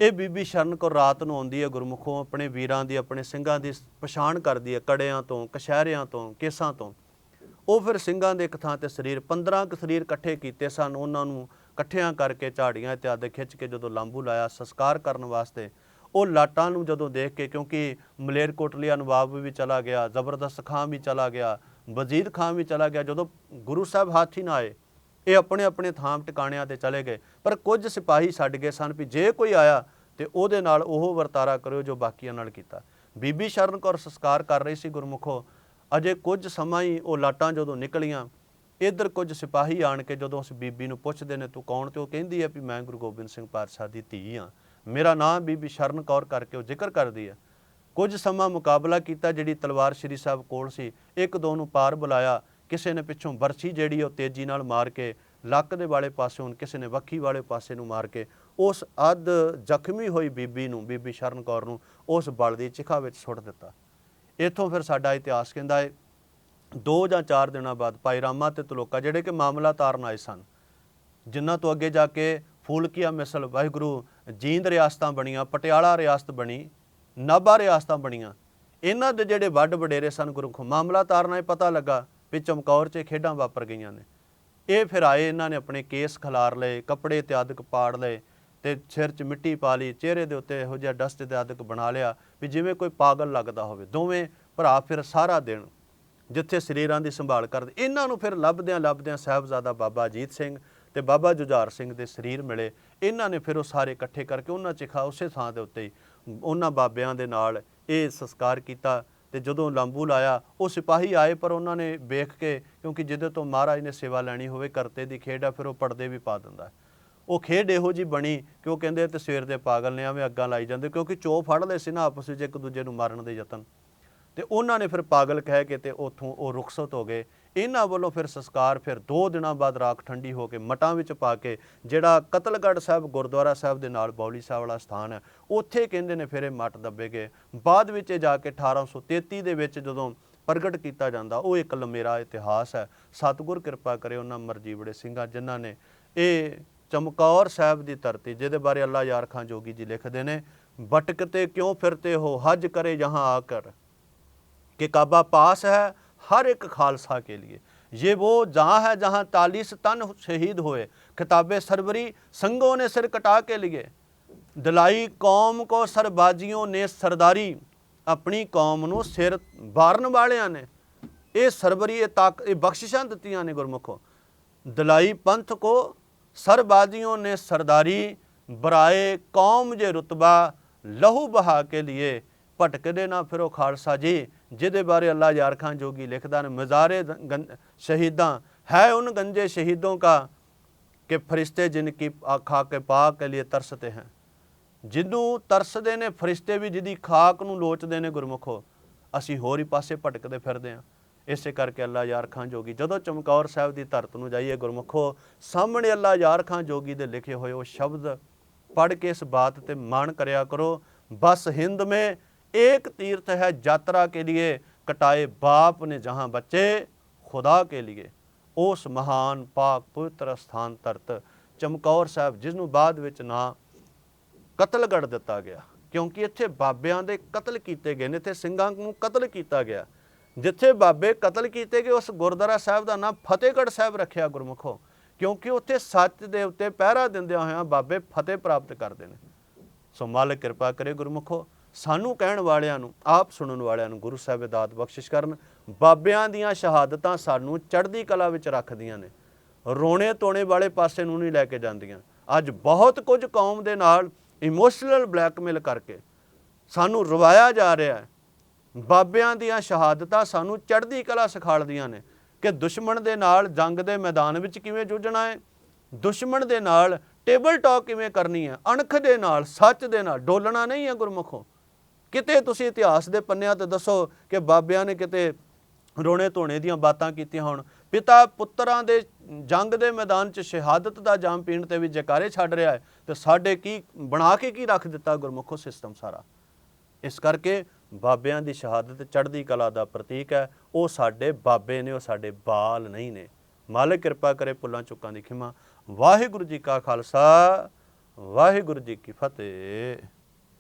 ਇਹ ਬੀਬੀ ਸ਼ਰਨ ਕੌਰ ਰਾਤ ਨੂੰ ਆਉਂਦੀ ਹੈ ਗੁਰਮੁਖੋਂ, ਆਪਣੇ ਵੀਰਾਂ ਦੀ, ਆਪਣੇ ਸਿੰਘਾਂ ਦੀ ਪਛਾਣ ਕਰਦੀ ਹੈ, ਕੜਿਆਂ ਤੋਂ ਕਸ਼ਹਿਰਿਆਂ ਤੋਂ, ਕੇਸਾਂ ਤੋਂ। ਉਹ ਫਿਰ ਸਿੰਘਾਂ ਦੇ ਇੱਕ ਥਾਂ ਤੇ ਸਰੀਰ 15 ਕੁ ਸਰੀਰ ਇਕੱਠੇ ਕੀਤੇ ਸਨ, ਉਹਨਾਂ ਨੂੰ ਇਕੱਠਿਆਂ ਕਰਕੇ ਝਾੜੀਆਂ ਇਤਿਆਦਿ ਖਿੱਚ ਕੇ ਜਦੋਂ ਲਾਂਬੂ ਲਾਇਆ, ਸੰਸਕਾਰ ਕਰਨ ਵਾਸਤੇ, ਉਹ ਲਾਟਾਂ ਨੂੰ ਜਦੋਂ ਦੇਖ ਕੇ, ਕਿਉਂਕਿ ਮਲੇਰਕੋਟਲੀਆ ਨਵਾਬ ਵੀ ਚਲਾ ਗਿਆ, ਜ਼ਬਰਦਸਤ ਖਾਂ ਵੀ ਚਲਾ ਗਿਆ, ਵਜ਼ੀਦ ਖਾਂ ਵੀ ਚਲਾ ਗਿਆ, ਜਦੋਂ ਗੁਰੂ ਸਾਹਿਬ ਹਾਥੀ ਨਾ ਆਏ, ਇਹ ਆਪਣੇ ਆਪਣੇ ਥਾਂ ਟਿਕਾਣਿਆਂ ਤੇ ਚਲੇ ਗਏ। ਪਰ ਕੁਝ ਸਿਪਾਹੀ ਛੱਡ ਗਏ ਸਨ ਵੀ ਜੇ ਕੋਈ ਆਇਆ, ਤੇ ਉਹਦੇ ਨਾਲ ਉਹ ਵਰਤਾਰਾ ਕਰਿਓ ਜੋ ਬਾਕੀਆਂ ਨਾਲ ਕੀਤਾ। ਬੀਬੀ ਸ਼ਰਨ ਕੌਰ ਸੰਸਕਾਰ ਕਰ ਰਹੀ ਸੀ ਗੁਰਮੁਖੋ ਅਜੇ ਕੁਝ ਸਮਾਂ ਹੀ ਉਹ ਲਾਟਾਂ ਜਦੋਂ ਨਿਕਲੀਆਂ, ਇੱਧਰ ਕੁਝ ਸਿਪਾਹੀ ਆਣ ਕੇ ਜਦੋਂ ਉਸ ਬੀਬੀ ਨੂੰ ਪੁੱਛਦੇ ਨੇ, ਤੂੰ ਕੌਣ? ਤੇ ਉਹ ਕਹਿੰਦੀ ਹੈ ਵੀ ਮੈਂ ਗੁਰੂ ਗੋਬਿੰਦ ਸਿੰਘ ਪਾਤਸ਼ਾਹ ਦੀ ਧੀ ਹਾਂ। ਮੇਰਾ ਨਾਮ ਬੀਬੀ ਸ਼ਰਨ ਕੌਰ ਕਰਕੇ ਉਹ ਜ਼ਿਕਰ ਕਰਦੀ ਹੈ। ਕੁਝ ਸਮਾਂ ਮੁਕਾਬਲਾ ਕੀਤਾ ਜਿਹੜੀ ਤਲਵਾਰ ਸ਼੍ਰੀ ਸਾਹਿਬ ਕੋਲ ਸੀ, ਇੱਕ ਦੋ ਨੂੰ ਪਾਰ ਬੁਲਾਇਆ, ਕਿਸੇ ਨੇ ਪਿੱਛੋਂ ਬਰਛੀ ਜਿਹੜੀ ਉਹ ਤੇਜ਼ੀ ਨਾਲ ਮਾਰ ਕੇ ਲੱਕ ਦੇ ਵਾਲੇ ਪਾਸੇ ਪਾਸਿਓਂ ਕਿਸੇ ਨੇ ਵੱਖੀ ਵਾਲੇ ਪਾਸੇ ਨੂੰ ਮਾਰ ਕੇ ਉਸ ਅੱਧ ਜ਼ਖਮੀ ਹੋਈ ਬੀਬੀ ਨੂੰ, ਬੀਬੀ ਸ਼ਰਨ ਕੌਰ ਨੂੰ, ਉਸ ਬਲ ਦੀ ਚਿਖਾ ਵਿੱਚ ਸੁੱਟ ਦਿੱਤਾ। ਇੱਥੋਂ ਫਿਰ ਸਾਡਾ ਇਤਿਹਾਸ ਕਹਿੰਦਾ ਹੈ ਦੋ ਜਾਂ ਚਾਰ ਦਿਨਾਂ ਬਾਅਦ ਭਾਈ ਰਾਮਾ ਤੇ ਤਲੋਕਾ, ਜਿਹੜੇ ਕਿ ਮਾਮਲਾ ਤਾਰਨ ਆਏ ਸਨ, ਜਿਨ੍ਹਾਂ ਤੋਂ ਅੱਗੇ ਜਾ ਕੇ ਫੂਲਕੀਆ ਮਿਸਲ, ਵਾਹਿਗੁਰੂ ਜੀਂਦ ਰਿਆਸਤਾਂ ਬਣੀਆਂ, ਪਟਿਆਲਾ ਰਿਆਸਤ ਬਣੀ, ਨਾਭਾ ਰਿਆਸਤਾਂ ਬਣੀਆਂ, ਇਹਨਾਂ ਦੇ ਜਿਹੜੇ ਵੱਡ ਵਡੇਰੇ ਸਨ ਗੁਰੂ ਖੋ ਮਾਮਲਾ ਤਾਰਨਾ ਇਹ ਪਤਾ ਲੱਗਾ ਵੀ ਚਮਕੌਰ 'ਚ ਖੇਡਾਂ ਵਾਪਰ ਗਈਆਂ ਨੇ। ਇਹ ਫਿਰ ਆਏ ਇਹਨਾਂ ਨੇ ਆਪਣੇ ਕੇਸ ਖਿਲਾਰ ਲਏ, ਕੱਪੜੇ ਇਤਿਆਦਿਕ ਪਾੜ ਲਏ ਤੇ ਸਿਰ 'ਚ ਮਿੱਟੀ ਪਾ ਲਈ, ਚਿਹਰੇ ਦੇ ਉੱਤੇ ਇਹੋ ਜਿਹਾ ਡਸਟ ਦੇ ਇਤਿਆਦਿਕ ਬਣਾ ਲਿਆ ਵੀ ਜਿਵੇਂ ਕੋਈ ਪਾਗਲ ਲੱਗਦਾ ਹੋਵੇ, ਦੋਵੇਂ ਭਰਾ ਫਿਰ ਸਾਰਾ ਦਿਨ ਜਿੱਥੇ ਸਰੀਰਾਂ ਦੀ ਸੰਭਾਲ ਕਰਦੇ, ਇਹਨਾਂ ਨੂੰ ਫਿਰ ਲੱਭਦਿਆਂ ਲੱਭਦਿਆਂ ਸਾਹਿਬਜ਼ਾਦਾ ਬਾਬਾ ਅਜੀਤ ਸਿੰਘ ਤੇ ਬਾਬਾ ਜੁਝਾਰ ਸਿੰਘ ਦੇ ਸਰੀਰ ਮਿਲੇ, ਇਹਨਾਂ ਨੇ ਫਿਰ ਉਹ ਸਾਰੇ ਇਕੱਠੇ ਕਰਕੇ ਉਹਨਾਂ ਚਿਖਾ ਉਸੇ ਥਾਂ ਦੇ ਉੱਤੇ ਹੀ ਉਹਨਾਂ ਬਾਬਿਆਂ ਦੇ ਨਾਲ ਇਹ ਸੰਸਕਾਰ ਕੀਤਾ ਤੇ ਜਦੋਂ ਲਾਂਬੂ ਲਾਇਆ, ਉਹ ਸਿਪਾਹੀ ਆਏ ਪਰ ਉਹਨਾਂ ਨੇ ਵੇਖ ਕੇ ਕਿਉਂਕਿ ਜਿਹਦੇ ਤੋਂ ਮਹਾਰਾਜ ਨੇ ਸੇਵਾ ਲੈਣੀ ਹੋਵੇ, ਕਰਤੇ ਦੀ ਖੇਡ ਆ, ਫਿਰ ਉਹ ਪਰਦੇ ਵੀ ਪਾ ਦਿੰਦਾ। ਉਹ ਖੇਡ ਇਹੋ ਜੀ ਬਣੀ ਕਿ ਉਹ ਕਹਿੰਦੇ ਤੇ ਸਵੇਰ ਦੇ ਪਾਗਲ ਨੇ ਐਵੇਂ ਅੱਗਾਂ ਲਾਈ ਜਾਂਦੇ, ਕਿਉਂਕਿ ਚੋ ਫੜ ਲਏ ਸੀ ਨਾ ਆਪਸ ਵਿੱਚ ਇੱਕ ਦੂਜੇ ਨੂੰ ਮਾਰਨ ਦੇ ਯਤਨ। ਤੇ ਉਹਨਾਂ ਨੇ ਫਿਰ ਪਾਗਲ ਕਹਿ ਕੇ ਤੇ ਉੱਥੋਂ ਉਹ ਰੁਖਸਤ ਹੋ ਗਏ। ਇਹਨਾਂ ਵੱਲੋਂ ਫਿਰ ਸੰਸਕਾਰ ਫਿਰ 2 ਦਿਨਾਂ ਬਾਅਦ ਰਾਖ ਠੰਡੀ ਹੋ ਕੇ ਮਟਾਂ ਵਿੱਚ ਪਾ ਕੇ, ਜਿਹੜਾ ਕਤਲਗੜ੍ਹ ਸਾਹਿਬ, ਗੁਰਦੁਆਰਾ ਸਾਹਿਬ ਦੇ ਨਾਲ ਬੌਲੀ ਸਾਹਿਬ ਵਾਲਾ ਸਥਾਨ ਹੈ, ਉੱਥੇ ਕਹਿੰਦੇ ਨੇ ਫਿਰ ਇਹ ਮਟ ਦੱਬੇ ਗਏ। ਬਾਅਦ ਵਿੱਚ ਇਹ ਜਾ ਕੇ 1833 ਦੇ ਵਿੱਚ ਜਦੋਂ ਪ੍ਰਗਟ ਕੀਤਾ ਜਾਂਦਾ, ਉਹ ਇੱਕ ਲੰਮੇਰਾ ਇਤਿਹਾਸ ਹੈ। ਸਤਿਗੁਰ ਕਿਰਪਾ ਕਰੇ ਉਹਨਾਂ ਮਰਜੀਵੜੇ ਸਿੰਘਾਂ ਜਿਨ੍ਹਾਂ ਨੇ ਇਹ ਚਮਕੌਰ ਸਾਹਿਬ ਦੀ ਧਰਤੀ ਜਿਹਦੇ ਬਾਰੇ ਅੱਲਾ ਯਾਰ ਖਾਂ ਜੋਗੀ ਜੀ ਲਿਖਦੇ ਨੇ ਭਟਕਤੇ ਕਿਉਂ ਫਿਰਤੇ ਹੋ ਹਜ ਕਰੇ ਜਹਾਂ ਆਕਰ कि काबा पास है हर एक खालसा के लिए ये वो जहाँ है जहाँ चालीस तन शहीद हुए खिताब सरवरी संगों ने सिर कटा के लिए दिलाई कौम को सरबाजियों ने सरदारी ਆਪਣੀ ਕੌਮ ਨੂੰ ਸਿਰ ਵਾਰਨ ਵਾਲਿਆਂ ਨੇ ਇਹ ਸਰਵਰੀ ਇਹ ਤਾਕ ਇਹ ਬਖਸ਼ਿਸ਼ਾਂ ਦਿੱਤੀਆਂ ਨੇ ਗੁਰਮੁਖੋ ਦਲਾਈ ਪੰਥ ਕੋ सरबाजियों ਨੇ ਸਰਦਾਰੀ, ਬਰਾਏ ਕੌਮ ਜੇ ਰਤਬਾ, ਲਹੂ ਬਹਾ ਕੇ ਲਿਏ। ਭਟਕਦੇ ਨਾ ਫਿਰੋ ਖਾਲਸਾ ਜੀ, ਜਿਹਦੇ ਬਾਰੇ ਅੱਲਾ ਯਾਰ ਖਾਨ ਜੋਗੀ ਲਿਖਦਾ ਨੇ, ਮਜ਼ਾਰੇ ਸ਼ਹੀਦਾਂ, ਹੈ ਉਹਨ ਗੰਜੇ ਸ਼ਹੀਦੋਂ ਕਾ, ਕਿ ਫਰਿਸ਼ਤੇ ਜਿਨ ਕੀ ਆਖਾ ਕੇ ਪਾ ਕੇ ਲਿਏ ਤਰਸਤੇ ਹਨ ਜਿੰਨੂੰ ਤਰਸਦੇ ਨੇ, ਫਰਿਸ਼ਤੇ ਵੀ ਜਿਹਦੀ ਖਾਕ ਨੂੰ ਲੋਚਦੇ ਨੇ ਗੁਰਮੁਖੋ, ਅਸੀਂ ਹੋਰ ਹੀ ਪਾਸੇ ਭਟਕਦੇ ਫਿਰਦੇ ਆਂ ਇਸੇ ਕਰਕੇ ਅੱਲਾ ਯਾਰ ਖਾਨ ਜੋਗੀ ਜਦੋਂ ਚਮਕੌਰ ਸਾਹਿਬ ਦੀ ਧਰਤ ਨੂੰ ਜਾਈਏ ਗੁਰਮੁਖੋ ਸਾਹਮਣੇ ਅੱਲਾ ਯਾਰ ਖਾਨ ਜੋਗੀ ਦੇ ਲਿਖੇ ਹੋਏ ਉਹ ਸ਼ਬਦ ਪੜ੍ਹ ਕੇ ਇਸ ਬਾਤ ਤੇ ਮਾਣ ਕਰਿਆ ਕਰੋ ਬਸ ਹਿੰਦ में एक तीर्थ है यात्रा के लिए कटाए बाप ने जहां बच्चे खुदा के लिए ਉਸ ਮਹਾਨ ਪਾਕ ਪਵਿੱਤਰ ਸਥਾਨ ਧਰਤ ਚਮਕੌਰ ਸਾਹਿਬ ਜਿਸ ਨੂੰ ਬਾਅਦ ਵਿੱਚ ਨਾਂ ਕਤਲਗੜ ਦਿੱਤਾ ਗਿਆ ਕਿਉਂਕਿ ਇੱਥੇ ਬਾਬਿਆਂ ਦੇ ਕਤਲ ਕੀਤੇ ਗਏ ਨੇ ਇੱਥੇ ਸਿੰਘਾਂ ਨੂੰ ਕਤਲ ਕੀਤਾ ਗਿਆ ਜਿੱਥੇ ਬਾਬੇ ਕਤਲ ਕੀਤੇ ਗਏ, ਉਸ ਗੁਰਦੁਆਰਾ ਸਾਹਿਬ ਦਾ ਨਾਮ ਫਤਿਹਗੜ੍ਹ ਸਾਹਿਬ ਰੱਖਿਆ ਗੁਰਮੁਖੋ, ਕਿਉਂਕਿ ਉੱਥੇ ਸੱਚ ਦੇ ਉੱਤੇ ਪਹਿਰਾ ਦਿੰਦਿਆਂ ਹੋਇਆਂ ਬਾਬੇ ਫਤਿਹ ਪ੍ਰਾਪਤ ਕਰਦੇ ਨੇ। ਸੋ ਮਾਲਕ ਕਿਰਪਾ ਕਰੇ ਗੁਰਮੁਖੋ, ਸਾਨੂੰ ਕਹਿਣ ਵਾਲਿਆਂ ਨੂੰ, ਆਪ ਸੁਣਨ ਵਾਲਿਆਂ ਨੂੰ ਗੁਰੂ ਸਾਹਿਬ ਦਾਤ ਬਖਸ਼ਿਸ਼ ਕਰਨ। ਬਾਬਿਆਂ ਦੀਆਂ ਸ਼ਹਾਦਤਾਂ ਸਾਨੂੰ ਚੜ੍ਹਦੀ ਕਲਾ ਵਿੱਚ ਰੱਖਦੀਆਂ ਨੇ। ਰੋਣੇ ਤੋਣੇ ਵਾਲੇ ਪਾਸੇ ਨੂੰ ਨਹੀਂ ਲੈ ਕੇ ਜਾਂਦੀਆਂ। ਅੱਜ ਬਹੁਤ ਕੁਝ ਕੌਮ ਦੇ ਨਾਲ ਇਮੋਸ਼ਨਲ ਬਲੈਕਮੇਲ ਕਰਕੇ ਸਾਨੂੰ ਰਵਾਇਆ ਜਾ ਰਿਹਾ ਹੈ। ਬਾਬਿਆਂ ਦੀਆਂ ਸ਼ਹਾਦਤਾਂ ਸਾਨੂੰ ਚੜ੍ਹਦੀ ਕਲਾ ਸਿਖਾਲਦੀਆਂ ਨੇ ਕਿ ਦੁਸ਼ਮਣ ਦੇ ਨਾਲ ਜੰਗ ਦੇ ਮੈਦਾਨ ਵਿੱਚ ਕਿਵੇਂ ਜੂਝਣਾ ਹੈ, ਦੁਸ਼ਮਣ ਦੇ ਨਾਲ ਟੇਬਲ ਟਾਕ ਕਿਵੇਂ ਕਰਨੀ ਹੈ, ਅਣਖ ਦੇ ਨਾਲ, ਸੱਚ ਦੇ ਨਾਲ, ਡੋਲਣਾ ਨਹੀਂ ਹੈ ਗੁਰਮੁਖੋ। ਕਿਤੇ ਤੁਸੀਂ ਇਤਿਹਾਸ ਦੇ ਪੰਨਿਆਂ ਤੇ ਦੱਸੋ ਕਿ ਬਾਬਿਆਂ ਨੇ ਕਿਤੇ ਰੋਣੇ ਧੋਣੇ ਦੀਆਂ ਬਾਤਾਂ ਕੀਤੀਆਂ ਹੋਣ। ਪਿਤਾ ਪੁੱਤਰਾਂ ਦੇ ਜੰਗ ਦੇ ਮੈਦਾਨ 'ਚ ਸ਼ਹਾਦਤ ਦਾ ਜਾਮ ਪੀਣ ਤੇ ਵੀ ਜਕਾਰੇ ਛੱਡ ਰਿਹਾ ਹੈ, ਤੇ ਸਾਡੇ ਕੀ ਬਣਾ ਕੇ ਕੀ ਰੱਖ ਦਿੱਤਾ ਗੁਰਮੁਖੋ ਸਿਸਟਮ ਸਾਰਾ? ਇਸ ਕਰਕੇ ਬਾਬਿਆਂ ਦੀ ਸ਼ਹਾਦਤ ਚੜ੍ਹਦੀ ਕਲਾ ਦਾ ਪ੍ਰਤੀਕ ਹੈ। ਉਹ ਸਾਡੇ ਬਾਬੇ ਨੇ, ਉਹ ਸਾਡੇ ਬਾਲ ਨਹੀਂ ਨੇ। ਮਾਲਕ ਕਿਰਪਾ ਕਰੇ ਪੁੱਲਾਂ ਚੁੱਕਾਂ ਦੀ ਖਿਮਾ। ਵਾਹਿਗੁਰੂ ਜੀ ਕਾ ਖਾਲਸਾ, ਵਾਹਿਗੁਰੂ ਜੀ ਕੀ ਫਤਿਹ।